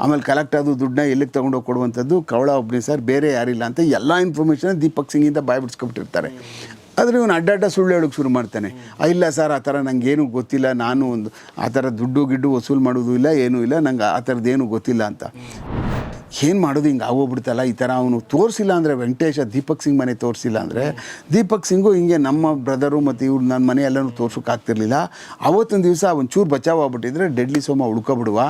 ಆಮೇಲೆ ಕಲೆಕ್ಟ್ ಅದು ದುಡ್ಡನ್ನ ಎಲ್ಲಿಗೆ ತೊಗೊಂಡೋಗಿ ಕೊಡುವಂಥದ್ದು? ಕವಳ ಒಬ್ಬನೇ ಸರ್ ಬೇರೆ ಯಾರಿಲ್ಲ ಅಂತ ಎಲ್ಲ ಇನ್ಫಾರ್ಮೇಷನ್ ದೀಪಕ್ ಸಿಂಗಿಂದ ಬಾಯ್ ಬಿಡ್ಸ್ಕೊಬಿಟ್ಟಿರ್ತಾರೆ. ಆದರೆ ಇವನು ಅಡ್ಡಾಡ್ಡ ಸುಳ್ಳು ಹೇಳೋಕೆ ಶುರು ಮಾಡ್ತಾನೆ. ಇಲ್ಲ ಸರ್ ಆ ಥರ ನನಗೇನು ಗೊತ್ತಿಲ್ಲ, ನಾನು ಒಂದು ಆ ಥರ ದುಡ್ಡು ಗಿಡ್ಡು ವಸೂಲು ಮಾಡೋದು ಇಲ್ಲ, ಏನೂ ಇಲ್ಲ, ನಂಗೆ ಆ ಥರದ್ದು ಏನೂ ಗೊತ್ತಿಲ್ಲ ಅಂತ. ಏನು ಮಾಡೋದು ಹಿಂಗೆ ಆಗೋಗ್ಬಿಡ್ತಲ್ಲ ಈ ಥರ ಅವನು ತೋರಿಸಿಲ್ಲ ಅಂದರೆ ವೆಂಕಟೇಶ ದೀಪಕ್ ಸಿಂಗ್ ಮನೆ ತೋರಿಸಿಲ್ಲ ಅಂದರೆ ದೀಪಕ್ ಸಿಂಗು ಹಿಂಗೆ ನಮ್ಮ ಬ್ರದರು ಮತ್ತು ಇವ್ರು ನನ್ನ ಮನೆ ಎಲ್ಲನೂ ತೋರ್ಸೋಕ್ಕಾಗ್ತಿರ್ಲಿಲ್ಲ ಅವತ್ತೊಂದು ದಿವಸ ಒಂಚೂರು ಬಚಾವ್ ಆಗ್ಬಿಟ್ಟಿದ್ರೆ ಡೆಡ್ಲಿ ಸೋಮ ಉಳ್ಕೊಬಿಡುವ.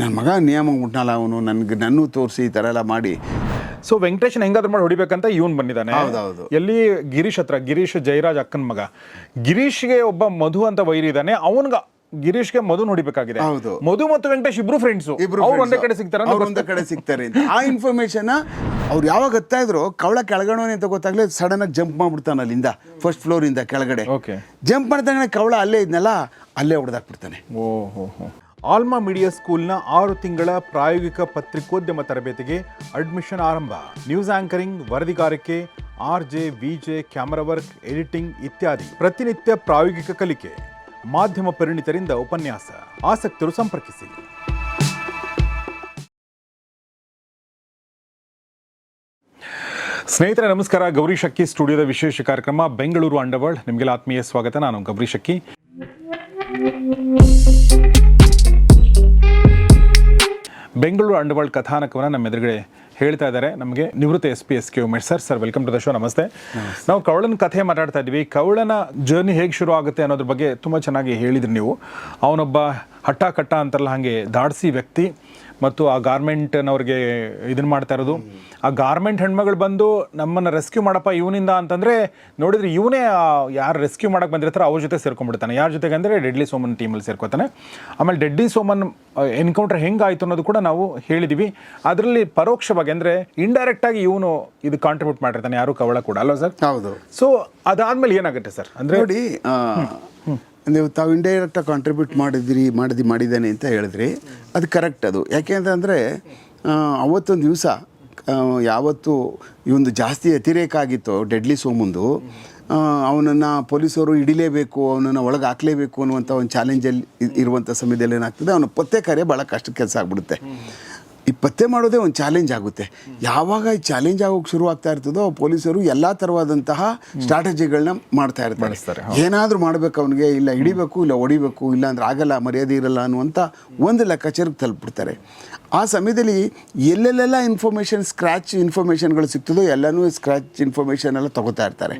ನನ್ನ ಮಗ ನಿಯಮ ಮುಟ್ನಲ್ಲ ಅವನು ನನಗೆ ನನ್ನೂ ತೋರಿಸಿ ಈ ಥರ ಎಲ್ಲ ಮಾಡಿ. ಸೊ ವೆಂಕಟೇಶನ್ ಹೆಂಗಾದ್ರೂ ಮಾಡಿ ಹೊಡಿಬೇಕಂತ ಇವನ್ ಬಂದಿದ್ದಾನೆ. ಹೌದೌದು. ಎಲ್ಲಿ ಗಿರೀಶ್ ಹತ್ರ ಗಿರೀಶ್ ಜಯರಾಜ್ ಅಕ್ಕನ ಮಗ. ಗಿರೀಶ್ಗೆ ಒಬ್ಬ ಮಧು ಅಂತ ವೈರಿ ಇದ್ದಾನೆ. ಅವನ್ಗ ಗಿರೀಶ್ಗೆ ಮಧು ನೋಡಿಬೇಕಾಗಿದೆ. ಹೌದು. ಮಧು ಮತ್ತು ವೆಂಕಟೇಶ್ ಇಬ್ರು ಫ್ರೆಂಡ್ಸ್ ಇಬ್ರು ಅವ್ರು ಒಂದೇ ಕಡೆ ಸಿಗ್ತಾರೆ ಅವ್ರು ಒಂದೇ ಕಡೆ ಸಿಗ್ತಾರೆ ಅಂತ. ಆ ಇನ್ಫಾರ್ಮೇಶನ್ ಅವ್ರು ಯಾವಾಗ ಗೊತ್ತಾ ಇದ್ರು ಕವಳ ಕೆಳಗಣವನೆ ಅಂತ ಗೊತ್ತಾಗ್ಲೇ ಸಡನ್ ಆಗಿ ಜಂಪ್ ಮಾಡ್ಬಿಡ್ತಾನೆ ಅಲ್ಲಿಂದ ಫಸ್ಟ್ ಫ್ಲೋರ್ ಇಂದ ಕೆಳಗಡೆ. ಓಕೆ ಜಂಪ್ ಮಾಡ್ತಾನೆ ಕವಳ ಅಲ್ಲೇ ಇದ್ನಲ್ಲ ಅಲ್ಲೇ ಹೊಡೆದಾಕ್ಬಿಡ್ತಾನೆ ಆಲ್ಮಾ ಮೀಡಿಯಾ ಸ್ಕೂಲ್ನ ಆರು ತಿಂಗಳ ಪ್ರಾಯೋಗಿಕ ಪತ್ರಿಕೋದ್ಯಮ ತರಬೇತಿಗೆ ಅಡ್ಮಿಷನ್ ಆರಂಭ. News anchoring ವರದಿಗಾರಿಕೆ R J V J camera work editing ಇತ್ಯಾದಿ. ಪ್ರತಿನಿತ್ಯ ಪ್ರಾಯೋಗಿಕ ಕಲಿಕೆ. ಮಾಧ್ಯಮ ಪರಿಣಿತರಿಂದ ಉಪನ್ಯಾಸ. ಆಸಕ್ತರು ಸಂಪರ್ಕಿಸಿ. ಸ್ನೇಹಿತರೆ, ನಮಸ್ಕಾರ. ಗೌರಿ ಶಕ್ಕಿ ಸ್ಟುಡಿಯೋದ ವಿಶೇಷ ಕಾರ್ಯಕ್ರಮ, ಬೆಂಗಳೂರು ಅಂಡರ್ವರ್ಲ್ಡ್. ನಿಮಗೆಲ್ಲ ಆತ್ಮೀಯ ಸ್ವಾಗತ. ನಾನು ಗೌರಿ ಶಕ್ಕಿ ಬೆಂಗಳೂರು ಅಂಡರ್ವರ್ಲ್ಡ್ ಕಥಾನಕವನ್ನು ನಮ್ಮ ಎದುರುಗಡೆ ಹೇಳ್ತಾ ಇದ್ದಾರೆ. ನಮಗೆ ನಿವೃತ್ತ S P S K Umesh sir. Sir welcome to the show ನಮಸ್ತೆ. ನಾವು ಕವಳನ ಕಥೆ ಮಾತಾಡ್ತಾ ಇದ್ವಿ ಕವಳನ ಜರ್ನಿ ಹೇಗೆ ಶುರು ಆಗುತ್ತೆ ಅನ್ನೋದ್ರ ಬಗ್ಗೆ ತುಂಬ ಚೆನ್ನಾಗಿ ಹೇಳಿದ್ರಿ ನೀವು. ಅವನೊಬ್ಬ ಹಟ್ಟ ಕಟ್ಟ ಅಂತಾರಲ್ಲ ಹಾಗೆ ದಾಡಿಸಿ ವ್ಯಕ್ತಿ. ಮತ್ತು ಆ ಗಾರ್ಮೆಂಟ್ನವ್ರಿಗೆ ಇದನ್ನ ಮಾಡ್ತಾ ಇರೋದು. ಆ ಗಾರ್ಮೆಂಟ್ ಹೆಣ್ಮಗಳು ಬಂದು ನಮ್ಮನ್ನು ರೆಸ್ಕ್ಯೂ ಮಾಡಪ್ಪ ಇವನಿಂದ ಅಂತಂದರೆ ನೋಡಿದರೆ ಇವನೇ ಯಾರು ರೆಸ್ಕ್ಯೂ ಮಾಡೋಕ್ಕೆ ಬಂದಿರ್ತಾರೆ ಅವ್ರ ಜೊತೆ ಸೇರ್ಕೊಂಡ್ಬಿಡ್ತಾನೆ. ಯಾರ ಜೊತೆಗೆ ಅಂದರೆ ಡೆಡ್ಲಿ ಸೋಮನ್ ಟೀಮಲ್ಲಿ ಸೇರ್ಕೋತಾನೆ. ಆಮೇಲೆ ಡೆಡ್ಲಿ ಸೋಮನ್ ಎನ್ಕೌಂಟರ್ ಹೆಂಗಾಯಿತು ಅನ್ನೋದು ಕೂಡ ನಾವು ಹೇಳಿದ್ದೀವಿ ಅದರಲ್ಲಿ ಪರೋಕ್ಷವಾಗಿ ಅಂದರೆ ಇಂಡೈರೆಕ್ಟಾಗಿ ಇವನು ಇದು ಕಾಂಟ್ರಿಬ್ಯೂಟ್ ಮಾಡಿರ್ತಾನೆ ಯಾರು ಕವಳ ಕೂಡ. ಅಲ್ವಾ ಸರ್? ಹೌದು. ಸೊ ಅದಾದ್ಮೇಲೆ ಏನಾಗುತ್ತೆ ಸರ್? ಅಂದರೆ ನೋಡಿ ನೀವು ತಾವು ಇಂಡೈರೆಕ್ಟಾಗಿ ಕಾಂಟ್ರಿಬ್ಯೂಟ್ ಮಾಡಿದ್ರಿ, ಮಾಡಿದಿ, ಮಾಡಿದ್ದಾನೆ ಅಂತ ಹೇಳಿದ್ರಿ ಅದು ಕರೆಕ್ಟ್ ಅದು. ಯಾಕೆ ಅಂತಂದರೆ ಅವತ್ತೊಂದು ದಿವಸ ಯಾವತ್ತು ಇವೊಂದು ಜಾಸ್ತಿ ಅತಿರೇಕ ಆಗಿತ್ತು ಡೆಡ್ಲಿ ಸೋಮುಂದು ಅವನನ್ನು ಪೊಲೀಸರು ಹಿಡಿಲೇಬೇಕು, ಅವನನ್ನು ಒಳಗೆ ಹಾಕಲೇಬೇಕು ಅನ್ನುವಂಥ ಒಂದು ಚಾಲೆಂಜಲ್ಲಿ ಇರುವಂಥ ಸಮಯದಲ್ಲಿ ಏನಾಗ್ತದೆ, ಅವನ ಪತ್ತೆ ಕಾರ್ಯ ಭಾಳ ಕಷ್ಟ ಕೆಲಸ ಆಗ್ಬಿಡುತ್ತೆ. ಈ ಪತ್ತೆ ಮಾಡೋದೇ ಒಂದು ಚಾಲೆಂಜ್ ಆಗುತ್ತೆ. ಯಾವಾಗ ಈ ಚಾಲೆಂಜ್ ಆಗೋಕೆ ಶುರು ಆಗ್ತಾ ಇರ್ತದೋ ಪೊಲೀಸರು ಎಲ್ಲ ಥರವಾದಂತಹ ಸ್ಟ್ರಾಟಜಿಗಳನ್ನ ಮಾಡ್ತಾ ಇರ್ತಾರೆ. ಏನಾದರೂ ಮಾಡಬೇಕು ಅವನಿಗೆ ಇಲ್ಲ ಹಿಡಿಬೇಕು ಇಲ್ಲ ಹೊಡಿಬೇಕು ಇಲ್ಲ ಅಂದ್ರೆ ಆಗಲ್ಲ ಮರ್ಯಾದೆ ಇರಲ್ಲ ಅನ್ನುವಂಥ ಒಂದು ಲೆಕ್ಕಾಚಾರಕ್ಕೆ ತಲುಪಿಬಿಡ್ತಾರೆ. ಆ ಸಮಯದಲ್ಲಿ ಎಲ್ಲೆಲ್ಲೆಲ್ಲ ಇನ್ಫಾರ್ಮೇಷನ್ ಸ್ಕ್ರ್ಯಾಚ್ ಇನ್ಫಾರ್ಮೇಷನ್ಗಳು ಸಿಗ್ತದೋ ಎಲ್ಲನೂ ಸ್ಕ್ರ್ಯಾಚ್ ಇನ್ಫಾರ್ಮೇಷನ್ ಎಲ್ಲ ತಗೋತಾ ಇರ್ತಾರೆ.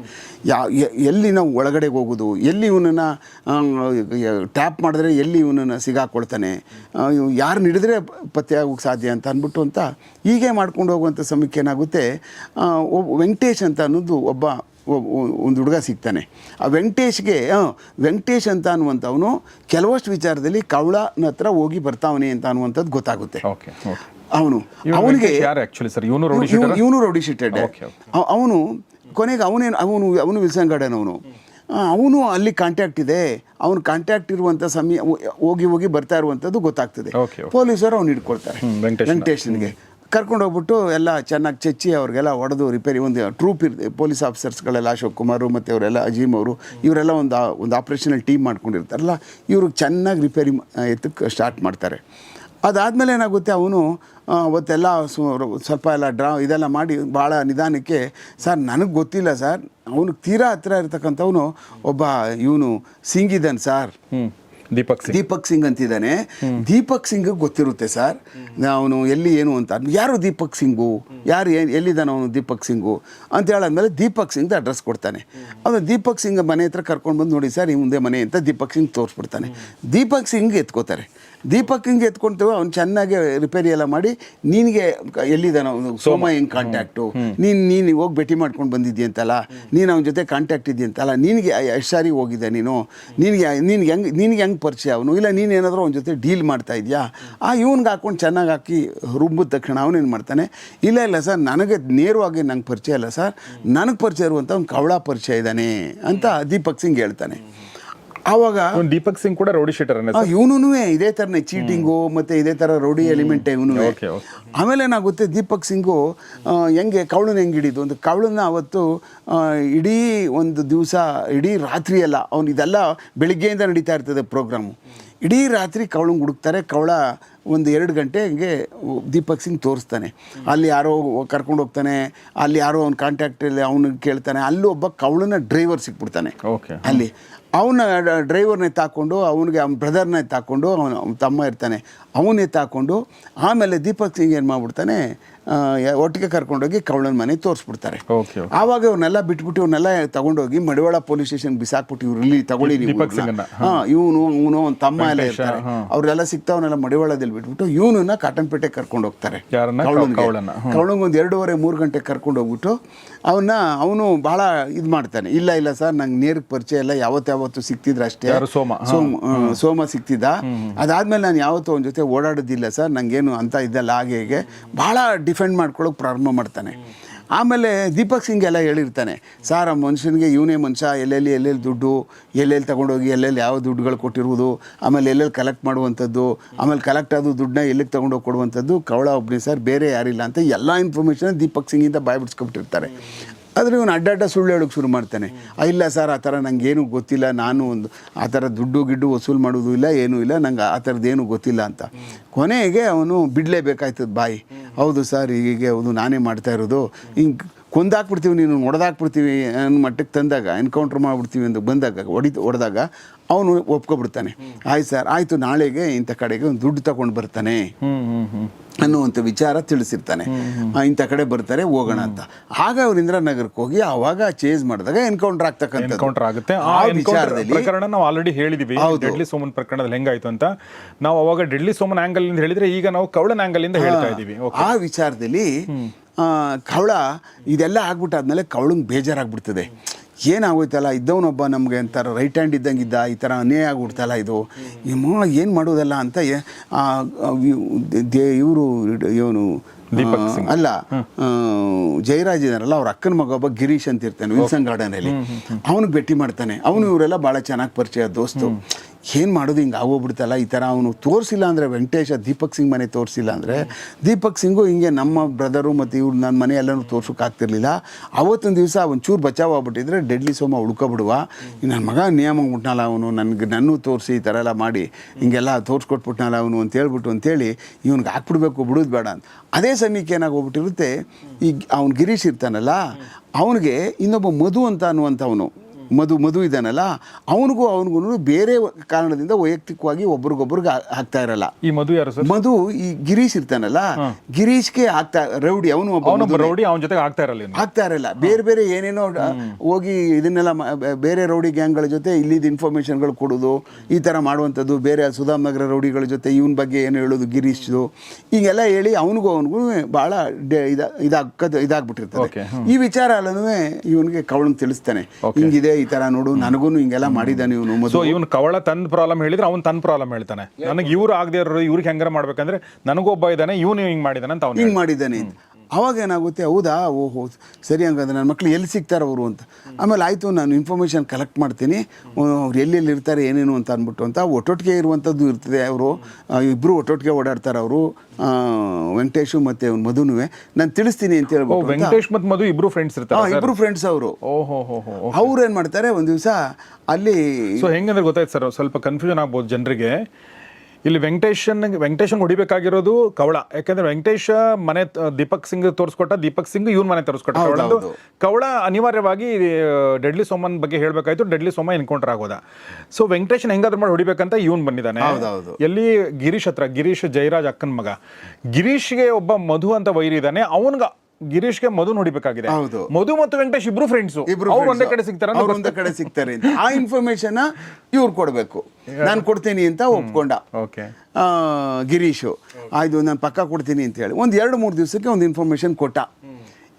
ಯಾ, ಎ- ಎಲ್ಲಿ ನಾವು ಒಳಗಡೆ ಹೋಗೋದು, ಎಲ್ಲಿ ಇವನನ್ನು ಟ್ಯಾಪ್ ಮಾಡಿದ್ರೆ ಎಲ್ಲಿ ಇವನನ್ನು ಸಿಗಾಕೊಳ್ತಾನೆ ಯಾರು ಹಿಡಿದ್ರೆ ಪತ್ತೆ ಆಗೋಕ್ಕೆ ಸಾಧ್ಯ ಅಂತ ಅಂದ್ಬಿಟ್ಟು ಅಂತ ಹೀಗೆ ಮಾಡ್ಕೊಂಡು ಹೋಗುವಂಥ ಸಮಯಕ್ಕೆ ಏನಾಗುತ್ತೆ ವೆಂಕಟೇಶ್ ಅಂತ ಅನ್ನೋದು ಒಬ್ಬ ಒಂದು ಹುಡುಗ ಸಿಗ್ತಾನೆ. ಆ ವೆಂಕಟೇಶ್ಗೆ ವೆಂಕಟೇಶ್ ಅಂತ ಅನ್ನುವಂಥವನು ಕೆಲವಷ್ಟು ವಿಚಾರದಲ್ಲಿ ಕವಳನ ಹತ್ರ ಹೋಗಿ ಬರ್ತಾವನೆ ಅಂತ ಅನ್ನುವಂಥದ್ದು ಗೊತ್ತಾಗುತ್ತೆ. ಅವನು ಅವನಿಗೆ ಇವನು ರೌಡಿ ಶೀಟೆಡ್. ಅವನು ಕೊನೆಗೆ ಅವನೇನು ಅವನು ಅವನು ವಿಲ್ಸನ್ ಗಾರ್ಡನ್ ಅವನು. ಅವನು ಅಲ್ಲಿ ಕಾಂಟ್ಯಾಕ್ಟ್ ಇದೆ. ಅವನು ಕಾಂಟ್ಯಾಕ್ಟ್ ಇರುವಂಥ ಸಮಯ ಹೋಗಿ ಹೋಗಿ ಬರ್ತಾ ಇರುವಂಥದ್ದು ಗೊತ್ತಾಗ್ತದೆ. ಪೊಲೀಸರು ಅವ್ನು ಹಿಡ್ಕೊಳ್ತಾರೆ. ವೆಂಕಟೇಶನ್ಗೆ. ಕರ್ಕೊಂಡು ಹೋಗ್ಬಿಟ್ಟು ಎಲ್ಲ ಚೆನ್ನಾಗಿ ಚಚ್ಚಿ ಅವ್ರಿಗೆಲ್ಲ ಹೊಡೆದು ರಿಪೇರಿ ಒಂದು ಟ್ರೂಪ್ ಇರ್ತದೆ ಪೊಲೀಸ್ ಆಫೀಸರ್ಸ್ಗಳೆಲ್ಲ ಅಶೋಕ್ ಕುಮಾರು ಮತ್ತು ಅವರೆಲ್ಲ ಅಜೀಮ್ ಅವರು, ಇವರೆಲ್ಲ ಒಂದು ಒಂದು ಆಪ್ರೇಷನಲ್ ಟೀಮ್ ಮಾಡ್ಕೊಂಡಿರ್ತಾರಲ್ಲ ಇವ್ರಿಗೆ ಚೆನ್ನಾಗಿ ರಿಪೇರಿ ಎತ್ತಕ್ಕೆ ಸ್ಟಾರ್ಟ್ ಮಾಡ್ತಾರೆ. ಅದಾದಮೇಲೆ ಏನಾಗುತ್ತೆ, ಅವನು ಅವತ್ತೆಲ್ಲ ಸ್ವಲ್ಪ ಎಲ್ಲ ಡ್ರಾ, ಇದೆಲ್ಲ ಮಾಡಿ ಭಾಳ ನಿಧಾನಕ್ಕೆ, ಸರ್, ನನಗೆ ಗೊತ್ತಿಲ್ಲ ಸರ್, ಅವನಿಗೆ ತೀರಾ ಹತ್ತಿರ ಇರ್ತಕ್ಕಂಥವನು ಒಬ್ಬ ಇವನು ಸಿಂಗಿದನ್ ಸರ್. ದೀಪಕ್ ಸಿಂಗ್. ದೀಪಕ್ ಸಿಂಗ್ ಅಂತಿದ್ದಾನೆ. ದೀಪಕ್ ಸಿಂಗ್ ಗೊತ್ತಿರುತ್ತೆ ಸರ್. ಅವನು ಎಲ್ಲಿ ಏನು ಅಂತ. ಯಾರು ದೀಪಕ್ ಸಿಂಗು? ಯಾರು ಏನು ಎಲ್ಲಿದ್ದಾನೆ ಅವನು ದೀಪಕ್ ಸಿಂಗು? ಅಂತ ಹೇಳಾದ್ಮೇಲೆ ದೀಪಕ್ ಸಿಂಗ್ ಅಡ್ರೆಸ್ ಕೊಡ್ತಾನೆ. ಅವನು ದೀಪಕ್ ಸಿಂಗ್ ಮನೆ ಹತ್ರ ಕರ್ಕೊಂಡು ಬಂದು ನೋಡಿ ಸರ್, ಈ ಮುಂದೆ ಮನೆ ಅಂತ ದೀಪಕ್ ಸಿಂಗ್ ತೋರಿಸ್ಬಿಡ್ತಾನೆ. ದೀಪಕ್ ಸಿಂಗ್ ಎತ್ಕೋತಾರೆ. ದೀಪಕ್ ಹಿಂಗೆ ಎತ್ಕೊಂತೇವೆ ಅವ್ನು ಚೆನ್ನಾಗಿ ರಿಪೇರಿ ಎಲ್ಲ ಮಾಡಿ ನಿನಗೆ ಎಲ್ಲಿದ್ದಾನೆ ಅವ್ನು? ಸೋಮ ಹೆಂಗ್ ಕಾಂಟ್ಯಾಕ್ಟು ನೀನು ನೀನು ಹೋಗಿ ಭೇಟಿ ಮಾಡ್ಕೊಂಡು ಬಂದಿದ್ಯಂತಲ್ಲ ನೀನು ಅವನ ಜೊತೆ ಕಾಂಟ್ಯಾಕ್ಟ್ ಇದೆಯಂತಲ್ಲ ನಿನಗೆ ಎಷ್ಟು ಸಾರಿ ಹೋಗಿದ್ದೆ ನೀನು? ನಿನಗೆ ನಿನ್ಗೆ ಹೆಂಗ್ ನಿನಗೆ ಹೆಂಗೆ ಪರಿಚಯ ಅವನು? ಇಲ್ಲ ನೀನೇನಾದರೂ ಅವನ ಜೊತೆ ಡೀಲ್ ಮಾಡ್ತಾ ಇದೆಯಾ? ಆ ಇವ್ನಿಗೆ ಹಾಕೊಂಡು ಚೆನ್ನಾಗಿ ಹಾಕಿ ರುಬ್ಬಿದ ತಕ್ಷಣ ಅವನೇನು ಮಾಡ್ತಾನೆ? ಇಲ್ಲ ಇಲ್ಲ ಸರ್ ನನಗೆ ನೇರವಾಗಿ ನಂಗೆ ಪರಿಚಯ ಇಲ್ಲ ಸರ್. ನನಗೆ ಪರಿಚಯ ಇರುವಂಥ ಅವ್ನು ಕವಳ ಪರಿಚಯ ಇದ್ದಾನೆ ಅಂತ ದೀಪಕ್ ಸಿಂಗ್ ಹೇಳ್ತಾನೆ. ಆವಾಗ ದೀಪಕ್ ಸಿಂಗ್ ಕೂಡ ರೌಡಿ ಶೀಟರ್ ಇವನು ಇದೇ ಥರನೇ ಚೀಟಿಂಗು ಮತ್ತೆ ಇದೇ ಥರ ರೌಡಿ ಎಲಿಮೆಂಟ್ ಇವನು. ಆಮೇಲೆ ಏನಾಗುತ್ತೆ ದೀಪಕ್ ಸಿಂಗು ಹೆಂಗೆ ಕವಳನ್ನ ಹೆಂಗೆ ಹಿಡಿದು ಒಂದು ಕವಳನ್ನ ಅವತ್ತು ಇಡೀ ಒಂದು ದಿವಸ ಇಡೀ ರಾತ್ರಿ ಎಲ್ಲ ಅವನು ಇದೆಲ್ಲ ಬೆಳಿಗ್ಗೆಯಿಂದ ನಡೀತಾ ಇರ್ತದೆ ಪ್ರೋಗ್ರಾಮು ಇಡೀ ರಾತ್ರಿ ಕವಳಂಗೆ ಹುಡುಕ್ತಾರೆ. ಕವಳ ಒಂದು ಎರಡು ಗಂಟೆ ಹಂಗೆ ದೀಪಕ್ ಸಿಂಗ್ ತೋರಿಸ್ತಾನೆ. ಅಲ್ಲಿ ಯಾರೋ ಕರ್ಕೊಂಡು ಹೋಗ್ತಾನೆ ಅಲ್ಲಿ ಯಾರೋ ಅವ್ನ ಕಾಂಟ್ಯಾಕ್ಟಲ್ಲಿ ಅವನಿಗೆ ಕೇಳ್ತಾನೆ ಅಲ್ಲಿ ಒಬ್ಬ ಕವಳನ ಡ್ರೈವರ್ ಸಿಕ್ಬಿಡ್ತಾನೆ. ಓಕೆ. ಅಲ್ಲಿ ಅವನ ಡ್ರೈವರ್ನ ಎತ್ತಾಕೊಂಡು ಅವನಿಗೆ ಅವ್ನ ಬ್ರದರ್ನ ಎತ್ತಾಕೊಂಡು ಅವನ ಅವ್ನ ತಮ್ಮ ಇರ್ತಾನೆ. ಅವನೇ ತಾಕೊಂಡು ಆಮೇಲೆ ದೀಪಕ್ ಸಿಂಗ್ ಏನು ಮಾಡ್ಬಿಡ್ತಾನೆ ಒಟ್ಟಿಗೆ ಕರ್ಕೊಂಡೋಗಿ ಕವಳನ ಮನೆ ತೋರಿಸ್ಬಿಡ್ತಾರೆ. ಆವಾಗ ಇವ್ರನ್ನೆಲ್ಲ ಬಿಟ್ಬಿಟ್ಟು ಇವ್ರನ್ನೆಲ್ಲ ತಗೊಂಡೋಗಿ ಮಡಿವಾಳ ಪೊಲೀಸ್ ಸ್ಟೇಷನ್ ಬಿಸಾಕ್ಬಿಟ್ಟು ಇವ್ರು ಇಲ್ಲಿ ತಗೊಳ್ಳಿ ನೀವು. ಹಾ ಇವನು ಒಂದು ತಮ್ಮ ಎಲ್ಲ ಇರ್ತಾರೆ. ಅವ್ರೆಲ್ಲ ಸಿಗ್ತಾವನ್ನೆಲ್ಲ ಮಡಿವಾಳದಲ್ಲಿ ಬಿಟ್ಬಿಟ್ಟು ಇವನನ್ನ ಕಾಟನ್ಪೇಟೆ ಕರ್ಕೊಂಡು ಹೋಗ್ತಾರೆ. ಕವಳಂಗೆ ಒಂದು ಎರಡೂವರೆ ಮೂರು ಗಂಟೆ ಕರ್ಕೊಂಡು ಹೋಗ್ಬಿಟ್ಟು ಅವನ್ನ ಅವನು ಬಹಳ ಇದು ಮಾಡ್ತಾನೆ. ಇಲ್ಲ ಇಲ್ಲ ಸರ್ ನಂಗೆ ನೇರಕ್ಕೆ ಪರಿಚಯ ಇಲ್ಲ. ಯಾವತ್ತು ಯಾವತ್ತು ಸಿಕ್ತಿದ್ರು ಅಷ್ಟೇ. ಯಾರು? ಸೋಮ? ಸೋಮ ಸೋಮ ಸಿಕ್ತಿದ್ದ. ಅದಾದ್ಮೇಲೆ ನಾನು ಯಾವತ್ತೂ ಅವನ ಜೊತೆ ಓಡಾಡೋದಿಲ್ಲ ಸರ್. ನಂಗೇನು ಅಂತ ಇದ್ದಲ್ಲ ಹಾಗೆ ಹೀಗೆ ಭಾಳ ಡಿಫೆಂಡ್ ಮಾಡ್ಕೊಳ್ಳೋಕೆ ಪ್ರಾರಂಭ ಮಾಡ್ತಾನೆ. ಆಮೇಲೆ ದೀಪಕ್ ಸಿಂಗ್ ಎಲ್ಲ ಹೇಳಿರ್ತಾನೆ, ಸರ್, ಆ ಮನುಷ್ಯನಿಗೆ ಇವನೇ ಮನುಷ್ಯ, ಎಲ್ಲೆಲ್ಲಿ ಎಲ್ಲೆಲ್ಲಿ ದುಡ್ಡು, ಎಲ್ಲೆಲ್ಲಿ ತೊಗೊಂಡೋಗಿ, ಎಲ್ಲೆಲ್ಲಿ ಯಾವ ದುಡ್ಡುಗಳು ಕೊಟ್ಟಿರುವುದು, ಆಮೇಲೆ ಎಲ್ಲೆಲ್ಲಿ ಕಲೆಕ್ಟ್ ಮಾಡುವಂಥದ್ದು, ಆಮೇಲೆ ಕಲೆಕ್ಟ್ ಆದ ದುಡ್ಡನ್ನ ಎಲ್ಲಿಗೆ ತಗೊಂಡೋಗಿ ಕೊಡುವಂಥದ್ದು, ಕವಳ ಒಬ್ಬನೇ ಸರ್, ಬೇರೆ ಯಾರಿಲ್ಲ ಅಂತ ಎಲ್ಲ ಇನ್ಫಾರ್ಮೇಷನ್ ದೀಪಕ್ ಸಿಂಗಿಂದ ಬಾಯ್ ಬಿಡಿಸ್ಕೊಬಿಟ್ಟಿರ್ತಾರೆ ಆದರೆ ಇವನು ಅಡ್ಡಾಟ ಸುಳ್ಳು ಹೇಳೋಕೆ ಶುರು ಮಾಡ್ತಾನೆ. ಇಲ್ಲ ಸರ್, ಆ ಥರ ನನಗೇನು ಗೊತ್ತಿಲ್ಲ, ನಾನು ಒಂದು ಆ ಥರ ದುಡ್ಡು ಗಿಡ್ಡು ವಸೂಲು ಮಾಡೋದು ಇಲ್ಲ, ಏನೂ ಇಲ್ಲ, ನಂಗೆ ಆ ಥರದ್ದೇನು ಗೊತ್ತಿಲ್ಲ ಅಂತ. ಕೊನೆಗೆ ಅವನು ಬಿಡಲೇಬೇಕಾಯ್ತದ ಬಾಯಿ. ಹೌದು ಸರ್, ಹೀಗೆ ಹೌದು, ನಾನೇ ಮಾಡ್ತಾ ಇರೋದು. ಹಿಂಗೆ ಕೊಂದಾಕ್ಬಿಡ್ತೀವಿ, ನೀನು ಹೊಡೆದಾಕ್ಬಿಡ್ತೀವಿ ಅನ್ನೋ ಮಟ್ಟಕ್ಕೆ ತಂದಾಗ, ಎನ್ಕೌಂಟ್ರ್ ಮಾಡಿಬಿಡ್ತೀವಿ ಅಂತ ಬಂದಾಗ ಹೊಡಿ ಹೊಡೆದಾಗ ಅವನು ಒಪ್ಕೊಬಿಡ್ತಾನೆ. ಆಯ್ತು ಸರ್, ಆಯಿತು, ನಾಳೆಗೆ ಇಂಥ ಕಡೆಗೆ ಒಂದು ದುಡ್ಡು ತಗೊಂಡು ಬರ್ತಾನೆ. ಅನ್ನುವಂಥ ವಿಚಾರ ತಿಳಿಸಿರ್ತಾನೆ. ಇಂಥ ಕಡೆ ಬರ್ತಾರೆ ಹೋಗೋಣ ಅಂತ. ಆಗ ಅವ್ರು ಇಂದಿರಾನಗರಕ್ಕೆ ಹೋಗಿ ಆವಾಗ ಚೇಂಜ್ ಮಾಡಿದಾಗ ಎನ್ಕೌಂಟರ್ ಆಗ್ತಕ್ಕಂಥ ಎನ್ಕೌಂಟರ್ ಆಗುತ್ತೆ. ಆ ವಿಚಾರದಲ್ಲಿ ಪ್ರಕರಣ ನಾವು ಆಲ್ರೆಡಿ ಹೇಳಿದೀವಿ. ಡೆಡ್ಲಿ ಸೋಮನ್ ಪ್ರಕರಣದಲ್ಲಿ ಹೆಂಗಾಯ್ತು ಅಂತ. ನಾವು ಅವಾಗ ಡೆಡ್ಲಿ ಸೋಮನ್ ಆಂಗಲ್ ಇಂದ ಹೇಳಿದ್ರೆ ಈಗ ನಾವು ಕವಳನ್ ಆಂಗಲ್ ಇಂದ ಹೇಳ್ತಾ ಇದೀವಿ. ಆ ವಿಚಾರದಲ್ಲಿ ಕವಳ ಇದೆಲ್ಲ ಆಗ್ಬಿಟ್ಟಾದ್ಮೇಲೆ ಕವಳಂಗೆ ಬೇಜಾರಾಗ್ಬಿಡ್ತದೆ. ಏನಾಗೋಯ್ತಲ್ಲ ಇದ್ದವನೊಬ್ಬ ನಮಗೆ ಅಂತಾರೆ ರೈಟ್ ಹ್ಯಾಂಡ್ ಇದ್ದಂಗೆ ಇದ್ದ ಈ ಥರ ಅನ್ಯಾಯ ಆಗ್ಬಿಡ್ತಲ್ಲ ಇದು. ಏನು ಮಾಡೋದಲ್ಲ ಅಂತ ಇವರು ಇವನು ಅಲ್ಲ ಜಯರಾಜ್ ಇದಾರಲ್ಲ ಅವ್ರ ಅಕ್ಕನ ಮಗ ಒಬ್ಬ ಗಿರೀಶ್ ಅಂತ ಇರ್ತಾನೆ ವಿಲ್ಸನ್ ಗಾರ್ಡನಲ್ಲಿ ಅವನಿಗೆ ಭೇಟಿ ಮಾಡ್ತಾನೆ. ಅವನು ಇವರೆಲ್ಲ ಭಾಳ ಚೆನ್ನಾಗಿ ಪರಿಚಯ ದೋಸ್ತು. ಏನು ಮಾಡೋದು ಹಿಂಗೆ ಆಗೋಗ್ಬಿಡ್ತಲ್ಲ ಈ ಥರ ಅವನು ತೋರಿಸಿಲ್ಲ ಅಂದರೆ ವೆಂಕಟೇಶ ದೀಪಕ್ ಸಿಂಗ್ ಮನೆ ತೋರಿಸಿಲ್ಲ ಅಂದರೆ ದೀಪಕ್ ಸಿಂಗು ಹಿಂಗೆ ನಮ್ಮ ಬ್ರದರು ಮತ್ತು ಇವ್ರು ನನ್ನ ಮನೆ ಎಲ್ಲನೂ ತೋರ್ಸೋಕ್ಕಾಗ್ತಿರ್ಲಿಲ್ಲ ಅವತ್ತೊಂದು ದಿವಸ ಒಂಚೂರು ಬಚಾವ್ ಆಗ್ಬಿಟ್ಟಿದ್ರೆ ಡೆಡ್ಲಿ ಸೋಮ ಉಳ್ಕೊಬಿಡುವ. ನನ್ನ ಮಗ ನಿಯಮ ಮುಟ್ನಲ್ಲ ಅವನು, ನನಗೆ ನನ್ನೂ ತೋರಿಸಿ ಈ ಥರ ಎಲ್ಲ ಮಾಡಿ, ಹಿಂಗೆಲ್ಲ ತೋರಿಸ್ಕೊಟ್ಬಿಟ್ನಲ್ಲ ಅವನು ಅಂತ ಹೇಳ್ಬಿಟ್ಟು ಅಂತೇಳಿ ಇವನಿಗೆ ಹಾಕ್ಬಿಡ್ಬೇಕು, ಬಿಡೋದು ಬೇಡ ಅಂತ. ಅದೇ ಸಮಯಕ್ಕೆ ಏನಾಗಿ ಹೋಗ್ಬಿಟ್ಟಿರುತ್ತೆ ಈಗ ಅವ್ನು ಗಿರೀಶ್ ಇರ್ತಾನಲ್ಲ, ಅವನಿಗೆ ಇನ್ನೊಬ್ಬ ಮಧು ಅಂತ ಅನ್ನುವಂಥವನು. ಮಧು ಮಧು ಇದ್ದಾನಲ್ಲ ಅವನಿಗೂ ಅವನಿಗೂ ಬೇರೆ ಕಾರಣದಿಂದ ವೈಯಕ್ತಿಕವಾಗಿ ಒಬ್ರಿಗೊಬ್ರಿಗೆ ಆಗ್ತಾ ಇರಲ್ಲ. ಈ ಮಧು ಯಾರು ಸರ್? ಮಧು ಈ ಗಿರೀಶ್ ಇರ್ತಾನಲ್ಲ ಗಿರೀಶ್ಗೆ ಆಗ್ತಾ ರೌಡಿ ಅವನು ಒಬ್ಬ ರೌಡಿ ಅವನ ಜೊತೆ ಆಗ್ತಾ ಇರಲ್ಲ ಹಾಕ್ತಾ ಆಗ್ತಾ ಇರಲ್ಲ. ಬೇರೆ ಬೇರೆ ಏನೇನೋ ಹೋಗಿ ಇದನ್ನೆಲ್ಲ ಬೇರೆ ರೌಡಿ ಗ್ಯಾಂಗ್ಗಳ ಜೊತೆ ಇಲ್ಲಿದ್ದ ಇನ್ಫಾರ್ಮೇಷನ್ಗಳು ಕೊಡೋದು ಈ ಥರ ಮಾಡುವಂಥದ್ದು ಬೇರೆ ಸುಧಾಮ್ ನಗರ ರೌಡಿಗಳ ಜೊತೆ ಇವನ ಬಗ್ಗೆ ಏನು ಹೇಳೋದು ಗಿರೀಶ್ದು ಹೀಗೆಲ್ಲ ಹೇಳಿ ಅವನಿಗೂ ಅವನಿಗೂ ಭಾಳ ಇದಾಗ್ಬಿಟ್ಟಿರ್ತದೆ. ಈ ವಿಚಾರ ಅಲ್ಲೂ ಇವನಿಗೆ ಕವಳನ್ ತಿಳಿಸ್ತಾನೆ. ಹಿಂಗಿದೆ ಈ ತರ ನೋಡು ನನಗೂ ಹಿಂಗೆಲ್ಲ ಮಾಡಿದ್ದಾನೆ ಇವನು ಸೊ ಇವನು ಕವಳ ತನ್ನ ಪ್ರಾಬ್ಲಮ್ ಹೇಳಿದ್ರೆ ಅವ್ನು ತನ್ನ ಪ್ರಾಬ್ಲಮ್ ಹೇಳ್ತಾನೆ. ನನಗೆ ಇವ್ರು ಆಗದೆ ಇರೋ ಇವ್ರಿಗೆ ಹೆಂಗಾರ ಮಾಡ್ಬೇಕಂದ್ರೆ ನನಗೊಬ್ಬ ಇದ್ದಾನೆ ಇವನು ಹಿಂಗ್ ಮಾಡಿದಾನೆ ಅಂತ ಅವ್ನು ಹಿಂಗೆ ಮಾಡಿದ್ದಾನೆ ಅವಾಗ ಏನಾಗುತ್ತೆ ಹೌದಾ? ಓಹೋ ಸರಿ ಹಂಗಂದ್ರೆ ನನ್ನ ಮಕ್ಳು ಎಲ್ಲಿ ಸಿಗ್ತಾರೆ ಅವರು ಅಂತ. ಆಮೇಲೆ ಆಯಿತು ನಾನು ಇನ್ಫಾರ್ಮೇಷನ್ ಕಲೆಕ್ಟ್ ಮಾಡ್ತೀನಿ. ಅವ್ರು ಎಲ್ಲೆಲ್ಲಿ ಇರ್ತಾರೆ ಏನೇನು ಅಂತ ಅಂದ್ಬಿಟ್ಟು ಅಂತ ಒಟ್ಟೊಟ್ಟಿಗೆ ಇರುವಂಥದ್ದು ಇರ್ತದೆ ಅವರು. ಇಬ್ಬರು ಒಟ್ಟೊಟ್ಟಿಗೆ ಓಡಾಡ್ತಾರೆ ಅವರು. ವೆಂಕಟೇಶು ಮತ್ತು ಅವ್ನ ಮಧುನುವೆ. ನಾನು ತಿಳಿಸ್ತೀನಿ ಅಂತ ಹೇಳ್ಬೋದು ವೆಂಕಟೇಶ್ ಮತ್ತು ಮಧು ಇಬ್ರು ಫ್ರೆಂಡ್ಸ್ ಇರ್ತಾರೆ ಇಬ್ರು ಫ್ರೆಂಡ್ಸ್ ಅವರು. ಓಹೋ ಅವ್ರು ಏನು ಮಾಡ್ತಾರೆ ಒಂದು ದಿವಸ ಅಲ್ಲಿ ಸೊ ಹೆಂಗಂದ್ರೆ ಗೊತ್ತಾಯ್ತು ಸರ್ ಸ್ವಲ್ಪ ಕನ್ಫ್ಯೂಷನ್ ಆಗ್ಬೋದು ಜನರಿಗೆ. ಇಲ್ಲಿ ವೆಂಕಟೇಶನ್ ವೆಂಕಟೇಶನ್ ಹೊಡಿಬೇಕಾಗಿರೋದು ಕವಳ. ಯಾಕಂದ್ರೆ ವೆಂಕಟೇಶ ಮನೆ ದೀಪಕ್ ಸಿಂಗ್ ತೋರಿಸ್ಕೊಟ್ಟ ದೀಪಕ್ ಸಿಂಗ್ ಇವನ್ ಮನೆ ತೋರಿಸ್ಕೊಟ್ಟ ಕವಳ. ಕವಳ ಅನಿವಾರ್ಯವಾಗಿ ಡೆಡ್ಲಿ ಸೋಮನ್ ಬಗ್ಗೆ ಹೇಳ್ಬೇಕಾಯ್ತು ಡೆಡ್ಲಿ ಸೋಮ ಎನ್ಕೌಂಟರ್ ಆಗೋದ. ಸೊ ವೆಂಕಟೇಶನ್ ಹೆಂಗಾದ್ರೂ ಮಾಡಿ ಹೊಡಿಬೇಕಂತ ಇವನ್ ಬಂದಿದ್ದಾನೆ. ಎಲ್ಲಿ ಗಿರೀಶ್ ಹತ್ರ ಗಿರೀಶ್ ಜಯರಾಜ್ ಅಕ್ಕನ ಮಗ. ಗಿರೀಶ್ಗೆ ಒಬ್ಬ ಮಧು ಅಂತ ವೈರಿ ಇದ್ದಾನೆ. ಅವನ್ಗ ಗಿರೀಶ್ಗೆ ಮಧು ನೋಡಿಬೇಕಾಗಿದೆ. ಹೌದು. ಮಧು ಮತ್ತು ವೆಂಕಟೇಶ್ ಇಬ್ರು ಫ್ರೆಂಡ್ಸ್ ಇಬ್ರು ಅವ್ರು ಒಂದೇ ಕಡೆ ಸಿಗ್ತಾರೆ ಅವ್ರು ಒಂದೇ ಕಡೆ ಸಿಗ್ತಾರೆ ಅಂತ. ಆ ಇನ್ಫಾರ್ಮೇಶನ್ ಇವ್ರು ಕೊಡಬೇಕು. ನಾನು ಕೊಡ್ತೀನಿ ಅಂತ ಒಪ್ಕೊಂಡ. ಓಕೆ. ಗಿರೀಶು. ಆಯ್ತು ನಾನು ಪಕ್ಕ ಕೊಡ್ತೀನಿ ಅಂತ ಹೇಳಿ. ಒಂದು ಎರಡು ಮೂರು ದಿವಸಕ್ಕೆ ಒಂದು ಇನ್ಫಾರ್ಮೇಶನ್ ಕೊಟ್ಟ.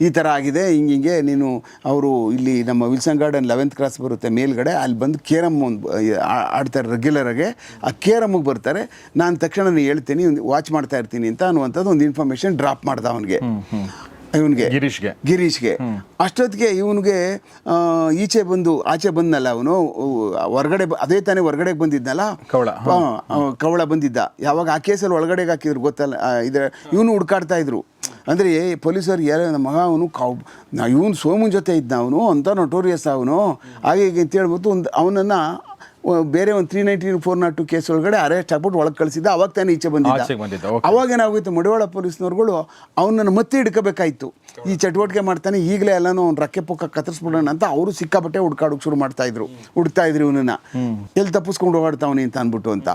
ಈ ಥರ ಆಗಿದೆ ಹಿಂಗೆ ಹಿಂಗೆ ನೀನು ಅವರು ಇಲ್ಲಿ ನಮ್ಮ ವಿಲ್ಸನ್ ಗಾರ್ಡನ್ ಲೆವೆಂತ್ ಕ್ರಾಸ್ ಬರುತ್ತೆ ಮೇಲ್ಗಡೆ ಅಲ್ಲಿ ಬಂದು ಕೇರಮ್ ಒಂದು ಆಡ್ತಾರೆ ರೆಗ್ಯುಲರಾಗೆ ಆ ಕೇರಮ್ಗೆ ಬರ್ತಾರೆ. ನಾನು ತಕ್ಷಣ ಹೇಳ್ತೀನಿ ವಾಚ್ ಮಾಡ್ತಾ ಇರ್ತೀನಿ ಅಂತ ಅನ್ನುವಂಥದ್ದು ಒಂದು ಇನ್ಫಾರ್ಮೇಷನ್ ಡ್ರಾಪ್ ಮಾಡ್ದ ಅವನಿಗೆ. ಇವನಿಗೆ. ಗಿರೀಶ್ಗೆ. ಗಿರೀಶ್ಗೆ. ಅಷ್ಟೊತ್ತಿಗೆ ಇವನಿಗೆ ಈಚೆ ಬಂದು ಆಚೆ ಬಂದನಲ್ಲ ಅವನು ಹೊರಗಡೆ ಅದೇ ತಾನೇ ಹೊರಗಡೆ ಬಂದಿದ್ನಲ್ಲ? ಕವಳ, ಕವಳ ಬಂದಿದ್ದ. ಯಾವಾಗ ಆ ಕೇಸಲ್ಲಿ ಒಳಗಡೆಗೆ ಹಾಕಿದ್ರು ಗೊತ್ತಲ್ಲ ಇದ್ರ ಇವನು ಹುಡ್ಕಾಡ್ತಾ ಇದ್ರು. ಅಂದ್ರೆ ಪೊಲೀಸರು ಯಾರೋ ನಮ್ಮ ಮಗ ಅವನು ಕಾವ್ ನಾ ಇವನು ಸೋಮನ್ ಜೊತೆ ಇದ್ದ ಅವನು ಅಂತ ನೋಟೋರಿಯಸ್ ಅವನು. ಹಾಗೆ ಹೀಗೆ ಅಂತ ಹೇಳ್ಬಿಟ್ಟು ಒಂದು ಅವನನ್ನು ಬೇರೆ ಒಂದು three nineteen four not two case ಒಳಗಡೆ ಅರೆಸ್ಟ್ ಆಗ್ಬಿಟ್ಟು ಒಳಗೆ ಕಳಿಸಿದ್ದ. ಅವಾಗ ತಾನೇ ಈಚೆ ಬಂದಿದ್ದ. ಅವಾಗ ಏನಾಗೋಯ್ತು ಮಡಿವಾಳ ಪೊಲೀಸ್ನವ್ರುಗಳು ಅವನನ್ನು ಮತ್ತೆ ಹಿಡ್ಕೋಬೇಕಾಯ್ತು. ಈ ಚಟುವಟಿಕೆ ಮಾಡ್ತಾನೆ ಈಗಲೇ ಎಲ್ಲಾನು ಅವ್ನು ರಕ್ಕೆ ಪೊಕ್ಕ ಕತ್ತರಿಸ್ಬಿಡೋಣ ಅಂತ ಅವರು ಸಿಕ್ಕಾಪಟ್ಟೆ ಹುಡ್ಕಾಡೋಕೆ ಶುರು ಮಾಡ್ತಾ ಇದ್ರು. ಹುಡ್ತಾ ಇದ್ರು ಇವನನ್ನ. ಎಲ್ಲಿ ತಪ್ಪಿಸ್ಕೊಂಡು ಓಡಾಡ್ತಾವನಿ ಅಂತ ಅಂದ್ಬಿಟ್ಟು ಅಂತ.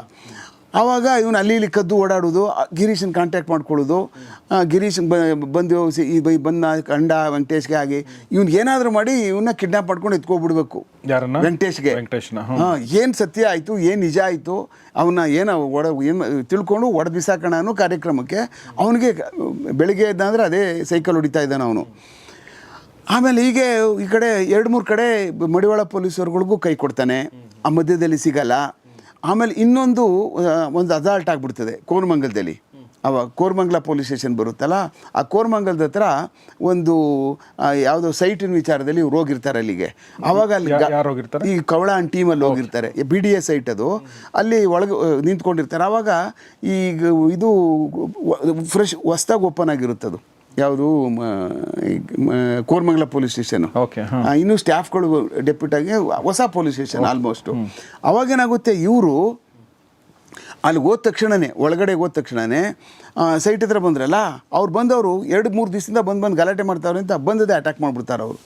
ಆವಾಗ ಇವನು ಅಲ್ಲಿ ಇಲ್ಲಿ ಕದ್ದು ಓಡಾಡೋದು ಗಿರೀಶನ ಕಾಂಟ್ಯಾಕ್ಟ್ ಮಾಡ್ಕೊಳ್ಳೋದು ಗಿರೀಶ್ ಬ- ಬಂದು ಸಿ- ಈ ಬೈ ಬಂದ ಕಂಡ ವೆಂಕಟೇಶ್ಗೆ ಆಗಿ ಇವ್ನಿಗೆ ಏನಾದರೂ ಮಾಡಿ ಇವನ್ನ ಕಿಡ್ನಾಪ್ ಮಾಡ್ಕೊಂಡು ಎತ್ಕೊಬಿಡ್ಬೇಕು. ಯಾರನ್ನ? ವೆಂಕಟೇಶ್ಗೆ. ವೆಂಕಟೇಶ್ನ ಏನು ಸತ್ಯ ಆಯಿತು ಏನು ನಿಜ ಆಯಿತು ಅವನ್ನ ಏನು ಒಡ ಏನು ತಿಳ್ಕೊಂಡು ಒಡೆದು ಬಿಸಾಕೋಣ ಅನ್ನೋ ಕಾರ್ಯಕ್ರಮಕ್ಕೆ ಅವನಿಗೆ ಬೆಳಿಗ್ಗೆ ಇದ್ದಂದ್ರೆ ಅದೇ ಸೈಕಲ್ ಹೊಡಿತಾ ಇದ್ದಾನೆ ಅವನು. ಆಮೇಲೆ ಹೀಗೆ ಈ ಕಡೆ ಎರಡು ಮೂರು ಕಡೆ ಮಡಿವಾಳ ಪೊಲೀಸರುಗಳಿಗೂ ಕೈ ಕೊಡ್ತಾನೆ. ಆ ಮಧ್ಯದಲ್ಲಿ ಸಿಗಲ್ಲ. ಆಮೇಲೆ ಇನ್ನೊಂದು ಒಂದು ಅದಾಲ್ಟ್ ಆಗಿಬಿಡ್ತದೆ ಕೋರಮಂಗಲದಲ್ಲಿ. ಅವ ಕೋರಮಂಗಲ ಪೊಲೀಸ್ ಸ್ಟೇಷನ್ ಬರುತ್ತಲ್ಲ ಆ ಕೋರಮಂಗಲದ ಹತ್ರ ಒಂದು ಯಾವುದೋ ಸೈಟಿನ ವಿಚಾರದಲ್ಲಿ ಇವ್ರು ಹೋಗಿರ್ತಾರೆ ಅಲ್ಲಿಗೆ. ಅವಾಗ ಅಲ್ಲಿ ಈ ಕವಳ ಟೀಮಲ್ಲಿ ಹೋಗಿರ್ತಾರೆ. ಬಿ ಡಿ ಎ ಸೈಟ್ ಅದು. ಅಲ್ಲಿ ಒಳಗೆ ನಿಂತ್ಕೊಂಡಿರ್ತಾರೆ. ಆವಾಗ ಈಗ ಇದು ಫ್ರೆಶ್ ಹೊಸ್ದಾಗಿ ಓಪನ್ ಆಗಿರುತ್ತದು. ಯಾವುದು ಕೋರ್ಮಂಗಲ ಪೊಲೀಸ್ ಸ್ಟೇಷನ್. ಇನ್ನೂ ಸ್ಟಾಫ್ಗಳು ಡೆಪ್ಯೂಟಾಗಿ ಹೊಸ ಪೊಲೀಸ್ ಸ್ಟೇಷನ್ ಆಲ್ಮೋಸ್ಟು ಅವಾಗೇನಾಗುತ್ತೆ ಇವರು ಅಲ್ಲಿ ಹೋದ ತಕ್ಷಣವೇ ಒಳಗಡೆ ಹೋದ ತಕ್ಷಣವೇ ಸೈಟ್ ಹತ್ರ ಬಂದ್ರಲ್ಲ ಅವ್ರು ಬಂದವರು ಎರಡು ಮೂರು ದಿವಸದಿಂದ ಬಂದು ಬಂದು ಗಲಾಟೆ ಮಾಡ್ತಾವ್ರೆ ಅಂತ ಬಂದದೇ ಅಟ್ಯಾಕ್ ಮಾಡ್ಬಿಡ್ತಾರೆ ಅವರು?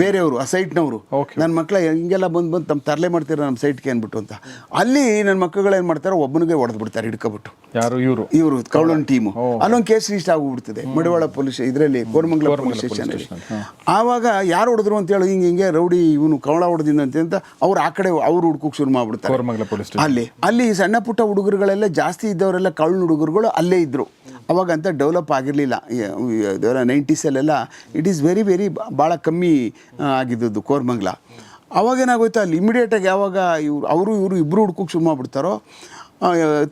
ಬೇರೆಯವರು ಆ ಸೈಟ್ನವರು. ನನ್ನ ಮಕ್ಕಳ ಹಿಂಗೆಲ್ಲ ಬಂದು ಬಂದು ತಮ್ಮ ತರಲೆ ಮಾಡ್ತೀರ ನಮ್ಮ ಸೈಟ್ಗೆ ಅಂದ್ಬಿಟ್ಟು ಅಂತ. ಅಲ್ಲಿ ನನ್ನ ಮಕ್ಕಳು ಏನು ಮಾಡ್ತಾರೆ ಒಬ್ಬನಿಗೆ ಹೊಡೆದು ಬಿಡ್ತಾರೆ ಹಿಡ್ಕೊಬಿಟ್ಟು. ಯಾರು ಇವರು? ಇವರು ಕೌಳನ್ ಟೀಮು ಅಲ್ಲೊಂದು ಕೇಸ್ ರಿಜಿಸ್ಟ್ ಆಗಿಬಿಡ್ತದೆ. ಮಡಿವಾಳ ಪೊಲೀಸ್ ಇದರಲ್ಲಿ ಕೋರಮಂಗಲ ಪೊಲೀಸ್ ಸ್ಟೇಷನ್ ಆವಾಗ ಯಾರು ಹೊಡೆದ್ರು ಅಂತ ಹೇಳಿ ಹಿಂಗೆ ಹಿಂಗೆ ರೌಡಿ ಇವನು ಕವಳ ಹೊಡೆದಿಂದ ಅಂತ ಅವ್ರು ಆ ಕಡೆ ಅವ್ರು ಹುಡ್ಕೋಕೆ ಶುರು ಮಾಡ್ಬಿಡ್ತಾರೆ. ಅಲ್ಲಿ ಅಲ್ಲಿ ಸಣ್ಣ ಪುಟ್ಟ ಹುಡುಗರುಗಳೆಲ್ಲ ಜಾಸ್ತಿ ಇದ್ದವರೆಲ್ಲ ಕಳ್ಳು ಹುಡುಗರುಗಳು ಅಲ್ಲೇ ಇದ್ದರು ಅವಾಗಂತ ಡೆವಲಪ್ ಆಗಿರಲಿಲ್ಲ. ನೈಂಟೀಸಲ್ಲೆಲ್ಲ ಇಟ್ ಈಸ್ ವೆರಿ ವೆರಿ ಭಾಳ ಕಮ್ಮಿ ಆಗಿದ್ದದ್ದು ಕೋರ್ಮಂಗ್ಲ. ಅವಾಗೇನಾಗೋಯ್ತು ಅಲ್ಲಿ ಇಮಿಡಿಯೇಟಾಗಿ ಯಾವಾಗ ಇವ್ರು ಅವರು ಇವರು ಇಬ್ಬರು ಹುಡ್ಕೋಕೆ ಶುರು ಮಾಡ್ಬಿಡ್ತಾರೋ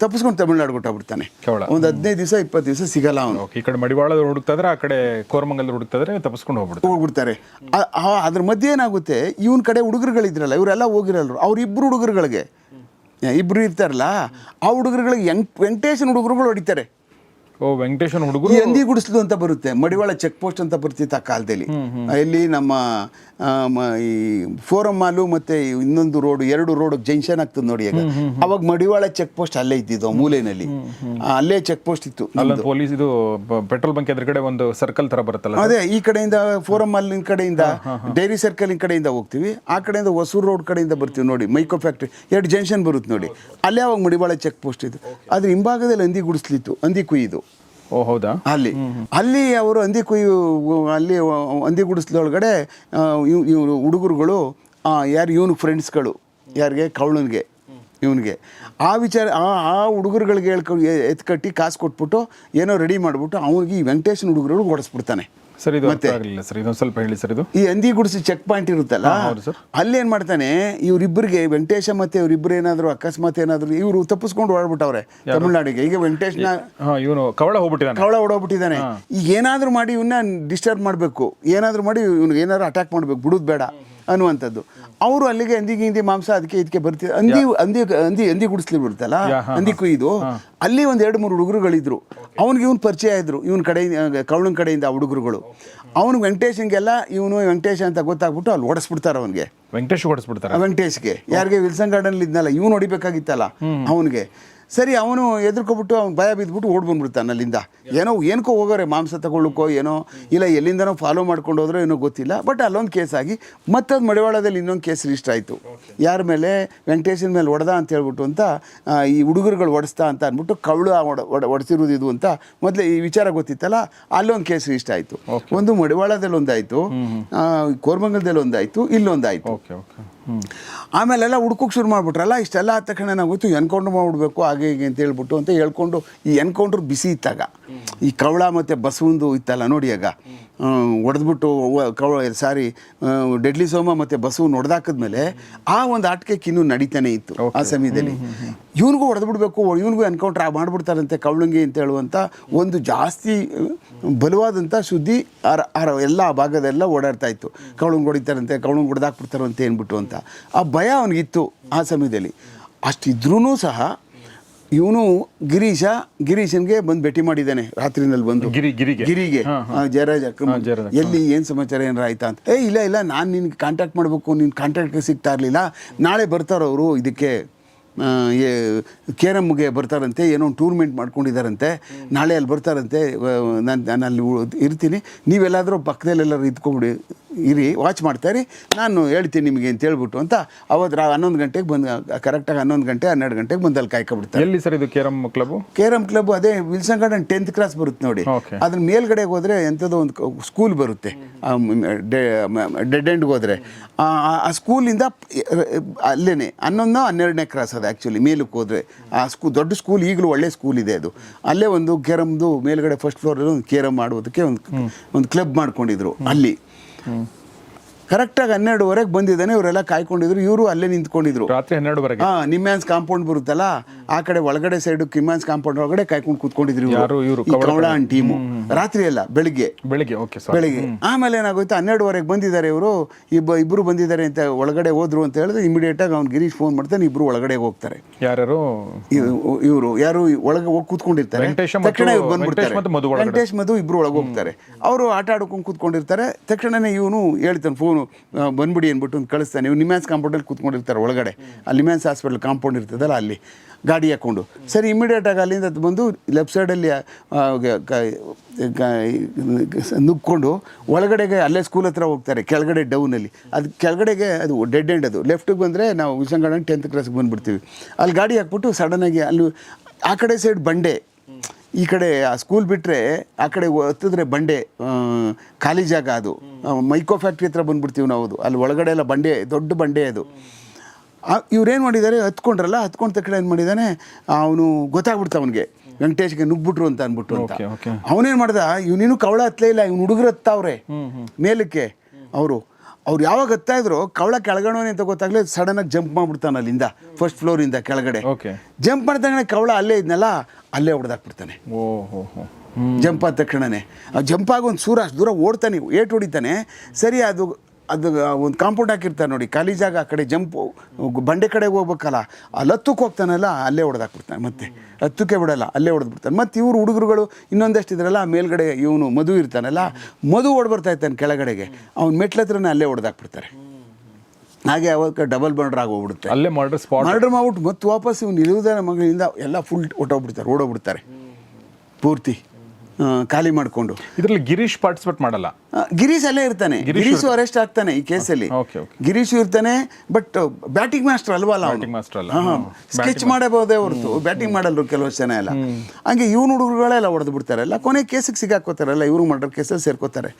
ತಪ್ಪಿಸ್ಕೊಂಡು ತಮಿಳ್ನಾಡು ಕೊಟ್ಟಾಗ್ಬಿಡ್ತಾನೆ ಕವಳ. ಒಂದು ಹದಿನೈದು ದಿವಸ ಇಪ್ಪತ್ತು ದಿವಸ ಸಿಗಲ್ಲ ಅವನು. ಈ ಕಡೆ ಮಡಿವಾಳ ಹುಡುಕ್ತಾದ್ರೆ ಆ ಕಡೆ ಕೋರ್ಮಂಗಲ್ ಹುಡುಕ್ತಾದ್ರೆ ತಪ್ಪಿಸ್ಕೊಂಡು ಹೋಗ್ಬಿಡ್ತಾರೆ. ಹೋಗ್ಬಿಡ್ತಾರೆ. ಅದ್ರ ಮಧ್ಯೆ ಏನಾಗುತ್ತೆ ಇವನ್ ಕಡೆ ಹುಡುಗರುಗಳಿದ್ರಲ್ಲ ಇವರೆಲ್ಲ ಹೋಗಿರಲ್ರು. ಅವ್ರಿಬ್ರು ಹುಡುಗರುಗಳಿಗೆ. ಇಬ್ರು ಇರ್ತಾರಲ್ಲ ಆ ಹುಡುಗರುಗಳಿಗೆ ಯಂಗ್ ವೆಂಕಟೇಶನ್ ಹುಡುಗರುಗಳು ಹೊಡಿತಾರೆ. ಓ ವೆಂಕಟೇಶನ್ ಹುಡುಗರು? ಹಂದಿ ಗುಡಿಸಲು ಅಂತ ಬರುತ್ತೆ. ಮಡಿವಾಳ ಚೆಕ್ ಪೋಸ್ಟ್ ಅಂತ ಬರ್ತಿತ್ತು ಆ ಕಾಲದಲ್ಲಿ. ಇಲ್ಲಿ ನಮ್ಮ ಈ ಫೋರಂ ಮಾಲು ಮತ್ತೆ ಇನ್ನೊಂದು ರೋಡ್ ಎರಡು ರೋಡ್ ಜಂಕ್ಷನ್ ಆಗ್ತದೆ ನೋಡಿ ಈಗ. ಅವಾಗ ಮಡಿವಾಳ ಚೆಕ್ ಪೋಸ್ಟ್ ಅಲ್ಲೇ ಇದ್ದಿದ್ದು ಮೂಲೆಯಲ್ಲಿ. ಅಲ್ಲೇ ಚೆಕ್ ಪೋಸ್ಟ್ ಇತ್ತು ಪೊಲೀಸ್ ಇದು ಪೆಟ್ರೋಲ್ ಬಂಕ್ ಎದುರುಗಡೆ ಒಂದು ಸರ್ಕಲ್ ತರ ಬರುತ್ತಲ್ಲ ಅದೇ ಈ ಕಡೆಯಿಂದ ಫೋರಂ ಮಾಲ್ ಕಡೆಯಿಂದ ಡೈರಿ ಸರ್ಕಲ್ ಕಡೆಯಿಂದ ಹೋಗ್ತೀವಿ. ಆ ಕಡೆಯಿಂದ ಹೊಸೂರು ರೋಡ್ ಕಡೆಯಿಂದ ಬರ್ತೀವಿ ನೋಡಿ ಮೈಕೋ ಫ್ಯಾಕ್ಟ್ರಿ. ಎರಡು ಜಂಕ್ಷನ್ ಬರುತ್ತೆ ನೋಡಿ. ಅಲ್ಲೇ ಅವಾಗ ಮಡಿವಾಳ ಚೆಕ್ ಪೋಸ್ಟ್ ಇತ್ತು. ಅದ್ರ ಹಿಂಭಾಗದಲ್ಲಿ ಹಂದಿ ಗುಡಿಸ್ಲಿತ್ತು ಹಂದಿ ಕುಯ್ದು. ಓ ಹೌದಾ? ಅಲ್ಲಿ. ಅಲ್ಲಿ ಅವರು ಹಂದಿ ಕುಯ್ಯು ಅಲ್ಲಿ ಹಂದಿ ಗುಡಿಸ್ಲೊಳಗಡೆ ಇವರು ಹುಡುಗರುಗಳು ಯಾರು ಇವನು ಫ್ರೆಂಡ್ಸ್ಗಳು ಯಾರಿಗೆ? ಕವಳನಿಗೆ ಇವನಿಗೆ. ಆ ವಿಚಾರ ಆ ಆ ಹುಡುಗರುಗಳಿಗೆ ಹೇಳ್ಕೊಂಡು ಎತ್ಕಟ್ಟಿ ಕಾಸು ಕೊಟ್ಬಿಟ್ಟು ಏನೋ ರೆಡಿ ಮಾಡಿಬಿಟ್ಟು ಅವನಿಗೆ ಈ ವೆಂಕಟೇಶನ್ ಹುಡುಗರುಗಳು ಓಡಿಸ್ಬಿಡ್ತಾನೆ. ಸರ್ ಇದು ಆಗಲಿಲ್ಲ ಸರ್ ಇದೊಂದು ಸ್ವಲ್ಪ ಹೇಳಿ ಸರ್ ಇದು. ಈ ಹಂದಿ ಗುಡಿಸಿ ಚೆಕ್ ಪಾಯಿಂಟ್ ಇರುತ್ತಲ್ಲ. ಅಲ್ಲಿ ಏನ್ ಮಾಡ್ತಾನೆ ಇವರಿಬ್ಬರಿಗೆ ವೆಂಕಟೇಶ ಮತ್ತೆ ಇವರಿಬ್ಬರು ಏನಾದ್ರು ಅಕಸ್ಮಾತ್ ಏನಾದ್ರು ಇವರು ತಪ್ಪಿಸ್ಕೊಂಡು ಓಡಾಡ್ಬಿಟ್ಟವ್ರೆ ತಮಿಳ್ನಾಡಿಗೆ. ಈಗ ವೆಂಕಟೇಶ್ನ ಇವನು ಕವಳ ಹೋಗ್ಬಿಟ್ಟಿದ್ದಾನೆ. ಕವಳ ಓಡೋಗ್ಬಿಟ್ಟಿದ್ದಾನೆ. ಈಗ ಏನಾದರೂ ಮಾಡಿ ಇವನ್ನ ಡಿಸ್ಟರ್ಬ್ ಮಾಡಬೇಕು. ಏನಾದರೂ ಮಾಡಿ ಇವ್ನಿಗೆ ಏನಾದ್ರು ಅಟ್ಯಾಕ್ ಮಾಡಬೇಕು. ಬಿಡೋದು ಬೇಡ ಅನ್ನುವಂಥದ್ದು. ಅವರು ಅಲ್ಲಿಗೆ ಅಂದಿಗೆ ಹಿಂದಿ ಮಾಂಸ ಅದಕ್ಕೆ ಇದಕ್ಕೆ ಬರ್ತಿದ್ರು ಅಂದಿ ಅಂದಿ ಅಂದಿ ಅಂದಿ ಗುಡಿಸ್ಲಿ ಬಿಡುತ್ತಲ್ಲ ಅಂದಿ ಕುಯ್ದು ಅಲ್ಲಿ ಒಂದು ಎರಡು ಮೂರು ಹುಡುಗರುಗಳಿದ್ರು. ಅವ್ನಿಗೆ ಇವ್ನು ಪರಿಚಯ ಇದ್ರು. ಇವನ್ ಕಡೆ ಕವಳನ ಕಡೆಯಿಂದ ಆ ಹುಡುಗರುಗಳು. ಅವನು ವೆಂಕಟೇಶನ್ಗೆಲ್ಲ ಇವನು ವೆಂಕಟೇಶ್ ಅಂತ ಗೊತ್ತಾಗ್ಬಿಟ್ಟು ಅಲ್ಲಿ ಓಡಿಸ್ಬಿಡ್ತಾರೆ ಅವನಿಗೆ. ವೆಂಕಟೇಶ್ ಓಡಿಸ್ಬಿಡ್ತಾರೆ. ವೆಂಕಟೇಶ್ಗೆ. ಯಾರಿಗೆ ವಿಲ್ಸನ್ ಗಾರ್ಡನ್ ಇದ್ನಲ್ಲ ಇವನು ಹೊಡಿಬೇಕಾಗಿತ್ತಲ್ಲ ಅವನಿಗೆ. ಸರಿ ಅವನು ಎದುರ್ಕೊಬಿಟ್ಟು ಅವ್ನು ಭಯ ಬಿದ್ದುಬಿಟ್ಟು ಓಡ್ ಬಂದ್ಬಿಡ್ತಾನೆ ಅಲ್ಲಿಂದ. ಏನೋ ಏನಕ್ಕೋ ಹೋಗೋರೆ ಮಾಂಸ ತಗೊಳ್ಳೋಕ್ಕೋ ಏನೋ ಇಲ್ಲ ಎಲ್ಲಿಂದನೋ ಫಾಲೋ ಮಾಡ್ಕೊಂಡು ಹೋದ್ರೋ ಏನೋ ಗೊತ್ತಿಲ್ಲ. ಬಟ್ ಅಲ್ಲೊಂದು ಕೇಸ್ ಆಗಿ ಮತ್ತದು ಮಡಿವಾಳದಲ್ಲಿ ಇನ್ನೊಂದು ಕೇಸ್ ರಿಜಿಸ್ಟರ್ ಆಯಿತು. ಯಾರ ಮೇಲೆ? ವೆಂಕಟೇಶನ ಮೇಲೆ ಹೊಡೆದ ಅಂತ ಹೇಳ್ಬಿಟ್ಟು ಅಂತ ಈ ಹುಡುಗರುಗಳು ಹೊಡೆಸ್ತಾ ಅಂತ ಅಂದ್ಬಿಟ್ಟು ಕವಳು ಹೊಡೆಸಿರೋದು ಇದು ಅಂತ ಮೊದಲೇ ಈ ವಿಚಾರ ಗೊತ್ತಿತ್ತಲ್ಲ ಅಲ್ಲೊಂದು ಕೇಸ್ ರಿಜಿಸ್ಟರ್ ಆಯಿತು. ಒಂದು ಮಡಿವಾಳದಲ್ಲಿ ಒಂದಾಯಿತು ಕೋರ್ಮಂಗಲದಲ್ಲಿ ಒಂದಾಯಿತು ಇಲ್ಲೊಂದಾಯಿತು. ಓಕೆ ಓಕೆ ಹ್ಮ್ ಆಮೇಲೆಲ್ಲ ಹುಡ್ಕೋಕೆ ಶುರು ಮಾಡ್ಬಿಟ್ರಲ್ಲ ಇಷ್ಟೆಲ್ಲ ಆದ ತಕ್ಷಣ ಗೊತ್ತು ಎನ್ಕೌಂಟ್ರ್ ಮಾಡಿಬಿಡ್ಬೇಕು, ಹಾಗೆ ಹೀಗೆ ಅಂತ ಹೇಳ್ಬಿಟ್ಟು ಅಂತ ಹೇಳ್ಕೊಂಡು ಈ ಎನ್ಕೌಂಟ್ರ್ ಬಿಸಿ ಇತ್ತಾಗ. ಈ ಕವಳ ಮತ್ತು ಬಸವಂದು ಇತ್ತಲ್ಲ ನೋಡಿ ಆಗ ಹೊಡೆದ್ಬಿಟ್ಟು ಕವಳ ಸಾರಿ ಡೆಡ್ಲಿ ಸೋಮ ಮತ್ತು ಬಸವನ್ ಹೊಡೆದಾಕದ್ಮೇಲೆ ಆ ಒಂದು ಆಟಕ್ಕೆ ಇನ್ನೂ ನಡೀತಾನೆ ಇತ್ತು ಆ ಸಮಯದಲ್ಲಿ. ಇವನಿಗೂ ಹೊಡೆದ್ಬಿಡ್ಬೇಕು ಇವನಿಗೂ ಎನ್ಕೌಂಟ್ರ್ ಮಾಡಿಬಿಡ್ತಾರಂತೆ ಕವಳಂಗಿ ಅಂತ ಹೇಳುವಂಥ ಒಂದು ಜಾಸ್ತಿ ಬಲವಾದಂಥ ಸುದ್ದಿ ಎಲ್ಲ ಆ ಭಾಗದೆಲ್ಲ ಓಡಾಡ್ತಾ ಇತ್ತು. ಕವಳಂಗೆ ಹೊಡಿತಾರಂತೆ ಕವಳಂಗೆ ಹೊಡೆದಾಕ್ಬಿಡ್ತಾರಂತೆ ಅಂದ್ಬಿಟ್ಟು ಅಂತ. ಆ ಭಯ ಅವನಿಗಿತ್ತು ಆ ಸಮಯದಲ್ಲಿ. ಅಷ್ಟಿದ್ರೂ ಸಹ ಇವನು ಗಿರೀಶ ಗಿರೀಶನ್ಗೆ ಬಂದು ಭೇಟಿ ಮಾಡಿದ್ದಾನೆ ರಾತ್ರಿನಲ್ಲಿ ಬಂದು. ಗಿರಿ ಗಿರಿಗೆ. ಗಿರಿಗೆ. ಜಯರಾಜ್ ಅಕ್ಕ ಎಲ್ಲಿ ಏನು ಸಮಾಚಾರ ಏನಾರ ಆಯ್ತಾ ಅಂತ. ಏ ಇಲ್ಲ ಇಲ್ಲ ನಾನು ನಿನ್ಗೆ ಕಾಂಟ್ಯಾಕ್ಟ್ ಮಾಡಬೇಕು ನಿನ್ ಕಾಂಟ್ಯಾಕ್ಟ್ಗೆ ಸಿಗ್ತಾ ಇರಲಿಲ್ಲ. ನಾಳೆ ಬರ್ತಾರೋ ಅವರು ಇದಕ್ಕೆ ಕೇರಮ್ಗೆ ಬರ್ತಾರಂತೆ ಏನೋ ಒಂದು ಟೂರ್ಮೆಂಟ್ ಮಾಡ್ಕೊಂಡಿದ್ದಾರಂತೆ. ನಾಳೆ ಅಲ್ಲಿ ಬರ್ತಾರಂತೆ ನಾನು ನಾನು ಅಲ್ಲಿ ಇರ್ತೀನಿ. ನೀವೆಲ್ಲಾದರೂ ಪಕ್ಕದಲ್ಲೆಲ್ಲರೂ ಇದ್ಕೊಂಬಿಡಿ. ಇರಿ ವಾಚ್ ಮಾಡ್ತಾರೆ ನಾನು ಹೇಳ್ತೀನಿ ನಿಮಗೆ ಅಂತ ಹೇಳ್ಬಿಟ್ಟು ಅಂತ ಅವತ್ತು ರಾ ಹನ್ನೊಂದು ಗಂಟೆಗೆ ಬಂದು ಕರೆಕ್ಟಾಗಿ ಹನ್ನೊಂದು ಗಂಟೆ ಹನ್ನೆರಡು ಗಂಟೆಗೆ ಬಂದು ಅಲ್ಲಿ ಕಾಯ್ಕೊಬಿಡ್ತಾರೆ. ಎಲ್ಲಿ ಸರ್ ಇದು ಕೇರಮ್ ಕ್ಲಬ್ ಕೇರಮ್ ಕ್ಲಬ್ ಅದೇ ವಿಲ್ಸನ್ ಗಾರ್ಡನ್ ಟೆಂತ್ ಕ್ಲಾಸ್ ಬರುತ್ತೆ ನೋಡಿ. ಅದ್ರ ಮೇಲ್ಗಡೆಗೆ ಹೋದರೆ ಎಂಥದ್ದು ಒಂದು ಸ್ಕೂಲ್ ಬರುತ್ತೆ. ಡೆಡ್ ಎಂಡ್ಗೆ ಹೋದರೆ. ಆ ಸ್ಕೂಲಿಂದ ಅಲ್ಲೇ ಹನ್ನೊಂದು ಹನ್ನೆರಡನೇ ಕ್ರಾಸ್ ಅದು ಆ್ಯಕ್ಚುಲಿ ಮೇಲಕ್ಕೆ ಹೋದರೆ. ಆ ಸ್ಕೂ ದೊಡ್ಡ ಸ್ಕೂಲ್ ಈಗಲೂ ಒಳ್ಳೆ ಸ್ಕೂಲ್ ಇದೆ ಅದು. ಅಲ್ಲೇ ಒಂದು ಕೇರಮ್ದು ಮೇಲ್ಗಡೆ ಫಸ್ಟ್ ಫ್ಲೋರಲ್ಲಿ ಒಂದು ಕೇರಮ್ ಮಾಡೋದಕ್ಕೆ ಒಂದು ಒಂದು ಕ್ಲಬ್ ಮಾಡ್ಕೊಂಡಿದ್ರು ಅಲ್ಲಿ. Mm. ಕರೆಕ್ಟಾಗಿ ಹನ್ನೆರಡುವರೆಗೆ ಬಂದಿದ್ದಾನೆ ಇವರೆಲ್ಲ ಕಾಯ್ಕೊಂಡಿದ್ರು ಇವರು ಅಲ್ಲೇ ನಿಂತ್ಕೊಂಡಿದ್ರು. ರಾತ್ರಿ ಹನ್ನೆರಡುವರೆಗೆ. ಹಾ ನಿಮ್ಯಾನ್ಸ್ ಕಾಂಪೌಂಡ್ ಬರುತ್ತಲ್ಲ ಆ ಕಡೆ ಒಳಗಡೆ ಸೈಡ್ ಕಿಮ್ಯಾನ್ಸ್ ಕಾಂಪೌಂಡ್ ಒಳಗಡೆ ಕಾಯ್ಕೊಂಡು ಕೂತ್ಕೊಂಡಿದ್ರು ಇವ್ರು. ಯಾರು ಇವ್ರು? ಕವಳ ಟೀಮು ರಾತ್ರಿ ಅಲ್ಲ ಬೆಳಿಗ್ಗೆ. ಬೆಳಿಗ್ಗೆ ಓಕೆ ಬೆಳಿಗ್ಗೆ. ಆಮೇಲೆ ಏನಾಗೋಯ್ತು ಹನ್ನೆರಡುವರೆಗೆ ಬಂದಿದ್ದಾರೆ ಇವರು. ಇಬ್ಬ ಇಬ್ಬರು ಬಂದಿದ್ದಾರೆ ಅಂತ ಒಳಗಡೆ ಹೋದ್ರು ಅಂತ ಹೇಳಿದ್ರೆ ಇಮಿಡಿಯೇಟ್ ಆಗಿ ಅವ್ನು ಗಿರೀಶ್ ಫೋನ್ ಮಾಡ್ತಾನೆ ಇಬ್ರು ಒಳಗಡೆ ಹೋಗ್ತಾರೆ. ಯಾರು ಇವರು ಯಾರು ಒಳಗೆ ಹೋಗಿ ಕೂತ್ಕೊಂಡಿರ್ತಾರೆ. ತಕ್ಷಣ ಇವ್ರು ಬಂದ್ಬಿಡ್ತಾರೆ. ವೆಂಕಟೇಶ್ ಮಧು ಇಬ್ರು ಒಳಗೆ ಹೋಗ್ತಾರೆ. ಅವರು ಆಟ ಆಡ್ಕೊಂಡು ಕೂತ್ಕೊಂಡಿರ್ತಾರೆ. ತಕ್ಷಣನೇ ಇವನು ಹೇಳ್ತಾನೆ ಫೋನು ಬಂದ್ಬಿಡಿ ಅಂದ್ಬಿಟ್ಟು ಒಂದು ಕಳಿಸ್ತಾನೆ ನೀವು ನಿಮ್ಯಾನ್ಸ್ ಕಾಂಪೌಂಡಲ್ಲಿ ಕೂತ್ಕೊಂಡಿರ್ತಾರೆ ಒಳಗಡೆ. ಅಲ್ಲಿ ನಿಮ್ಯಾನ್ಸ್ ಹಾಸ್ಪಿಟಲ್ ಕಾಂಪೌಂಡ್ ಇರ್ತದಲ್ಲ ಅಲ್ಲಿ, ಗಾಡಿ ಹಾಕ್ಕೊಂಡು ಸರಿ ಇಮಿಡಿಯೇಟಾಗಿ ಅಲ್ಲಿಂದ ಬಂದು ಲೆಫ್ಟ್ ಸೈಡಲ್ಲಿ ನುಗ್ಕೊಂಡು ಒಳಗಡೆಗೆ ಅಲ್ಲೇ ಸ್ಕೂಲ್ ಹತ್ರ ಹೋಗ್ತಾರೆ, ಕೆಳಗಡೆ ಡೌನಲ್ಲಿ ಅದು ಕೆಳಗಡೆಗೆ ಅದು ಡೆಡ್ ಎಂಡ್ ಅದು. ಲೆಫ್ಟಿಗೆ ಬಂದರೆ ನಾವು ವಿಷಂಗಡನ್ ಟೆಂತ್ ಕ್ಲಾಸ್ಗೆ ಬಂದುಬಿಡ್ತೀವಿ. ಅಲ್ಲಿ ಗಾಡಿ ಹಾಕ್ಬಿಟ್ಟು ಸಡನ್ನಾಗಿ ಅಲ್ಲಿ ಆ ಕಡೆ ಸೈಡ್ ಬಂಡೆ. ಈ ಕಡೆ ಆ ಸ್ಕೂಲ್ ಬಿಟ್ಟರೆ ಆ ಕಡೆ ಹತ್ತಿದ್ರೆ ಬಂಡೆ ಖಾಲಿ ಜಾಗ ಅದು. ಮೈಕೋ ಫ್ಯಾಕ್ಟ್ರಿ ಹತ್ರ ಬಂದ್ಬಿಡ್ತೀವಿ ನಾವು ಅದು. ಅಲ್ಲಿ ಒಳಗಡೆ ಎಲ್ಲ ಬಂಡೆ ದೊಡ್ಡ ಬಂಡೆ ಅದು. ಇವ್ರೇನು ಮಾಡಿದ್ದಾರೆ? ಹತ್ಕೊಂಡ್ರಲ್ಲ? ಹತ್ಕೊಂಡ ತಕ್ಷಣ ಏನು ಮಾಡಿದ್ದಾನೆ ಅವನು ಗೊತ್ತಾಗ್ಬಿಡ್ತ ಅವನಿಗೆ. ವೆಂಕಟೇಶ್ಗೆ ನುಗ್ಬಿಟ್ರು ಅಂತ ಅಂದ್ಬಿಟ್ಟು ಅಂತ. ಅವನೇನು ಮಾಡ್ದ? ಇವನೇನು ಕವಳ ಹತ್ತಲೇ ಇಲ್ಲ. ಇವ್ನು ಹುಡುಗರು ಹತ್ತಾವ್ರೆ. ಮೇಲಕ್ಕೆ. ಅವರು ಅವ್ರು ಯಾವಾಗ ಹತ್ತಾ ಇದ್ರು ಕವಳ ಕೆಳಗಣವನೆ ಅಂತ ಗೊತ್ತಾಗ್ಲೇ ಸಡನ್ ಆಗಿ ಜಂಪ್ ಮಾಡ್ಬಿಡ್ತಾನೆ ಅಲ್ಲಿಂದ ಫಸ್ಟ್ ಫ್ಲೋರಿಂದ ಕೆಳಗಡೆ. ಓಕೆ ಜಂಪ್ ಮಾಡಿದ ತಕ್ಷಣ ಕವಳ ಅಲ್ಲೇ ಇದ್ನಲ್ಲ ಅಲ್ಲೇ ಹೊಡೆದಾಕ್ಬಿಡ್ತಾನೆ. ಜಂಪ್ ಆದ ತಕ್ಷಣನೇ. ಆ ಜಂಪ್ ಆಗ ಒಂದು ಸೂರ ಅಷ್ಟು ದೂರ ಓಡ್ತಾನೆ ಏಟ್ ಹೊಡಿತಾನೆ. ಸರಿ ಅದು ಅದು ಒಂದು ಕಾಂಪೌಂಡ್ ಹಾಕಿರ್ತಾರೆ ನೋಡಿ ಖಾಲಿ ಜಾಗ ಆ ಕಡೆ ಜಂಪು ಬಂಡೆ ಕಡೆಗೆ ಹೋಗ್ಬೇಕಲ್ಲ ಅಲ್ಲಿ ಹತ್ತಕ್ಕೆ ಹೋಗ್ತಾನಲ್ಲ ಅಲ್ಲೇ ಹೊಡೆದಾಕ್ಬಿಡ್ತಾನೆ ಮತ್ತೆ. ಹತ್ತಕ್ಕೆ ಬಿಡಲ್ಲ ಅಲ್ಲೇ ಹೊಡೆದ್ಬಿಡ್ತಾನೆ. ಮತ್ತು ಇವರು ಹುಡುಗರುಗಳು ಇನ್ನೊಂದಷ್ಟು ಇದ್ರಲ್ಲ ಮೇಲ್ಗಡೆ ಇವನು ಮಧು ಇರ್ತಾನಲ್ಲ ಮಧು ಓಡ್ಬರ್ತಾ ಇರ್ತಾನೆ ಕೆಳಗಡೆಗೆ. ಅವ್ನು ಮೆಟ್ಲತ್ರನೇ ಅಲ್ಲೇ ಹೊಡೆದಾಕ್ಬಿಡ್ತಾರೆ. ಹಾಗೆ ಅವಾಗ ಡಬಲ್ ಮರ್ಡರ್ ಆಗಿ ಹೋಗ್ಬಿಡುತ್ತೆ ಅಲ್ಲೇ ಮರ್ಡರ್ ಸ್ಪಾಟ್. ಮರ್ಡರ್ ಮಾಡ್ಬಿಟ್ಟು ಮತ್ತೆ ವಾಪಸ್ ಇವ್ನು ಇರುವುದರ ಮಗಳಿಂದ ಎಲ್ಲ ಫುಲ್ ಹೊಟ್ಟೋಗ್ಬಿಡ್ತಾರೆ ಓಡೋಗ್ಬಿಡ್ತಾರೆ. ಪೂರ್ತಿ. ಖಾಲಿ ಮಾಡಿಕೊಂಡು. ಇದರಲ್ಲಿ ಗಿರೀಶ್ ಪಾರ್ಟಿಸಿಪೇಟ್ ಮಾಡಲ್ಲ? ಗಿರೀಶ್ ಅಲ್ಲೇ ಇರ್ತಾನೆ. ಗಿರೀಶ್ ಅರೆಸ್ಟ್ ಆಗ್ತಾನೆ ಈ ಕೇಸಲ್ಲಿ. ಗಿರೀಶು ಇರ್ತಾನೆ ಬಟ್ ಬ್ಯಾಟಿಂಗ್ ಮಾಸ್ಟರ್ ಅಲ್ವಲ್ಲ ಅಲ್ಲ. ಸ್ಕೆಚ್ ಮಾಡಬಹುದೇ ಹೊರತು. ಬ್ಯಾಟಿಂಗ್ ಮಾಡಲ್ರು ಕೆಲವಷ್ಟು ಜನ ಎಲ್ಲ. ಹಂಗೆ ಇವನು ಹುಡುಗರುಗಳೆಲ್ಲ ಹೊಡೆದು ಬಿಡ್ತಾರೆ. ಎಲ್ಲ ಕೊನೆ ಕೇಸಿಗೆ ಸಿಗಾಕೋತಾರಲ್ಲ ಇವರು ಮರ್ಡರ್ ಕೇಸಲ್ಲಿ ಸೇರ್ಕೋತಾರೆ.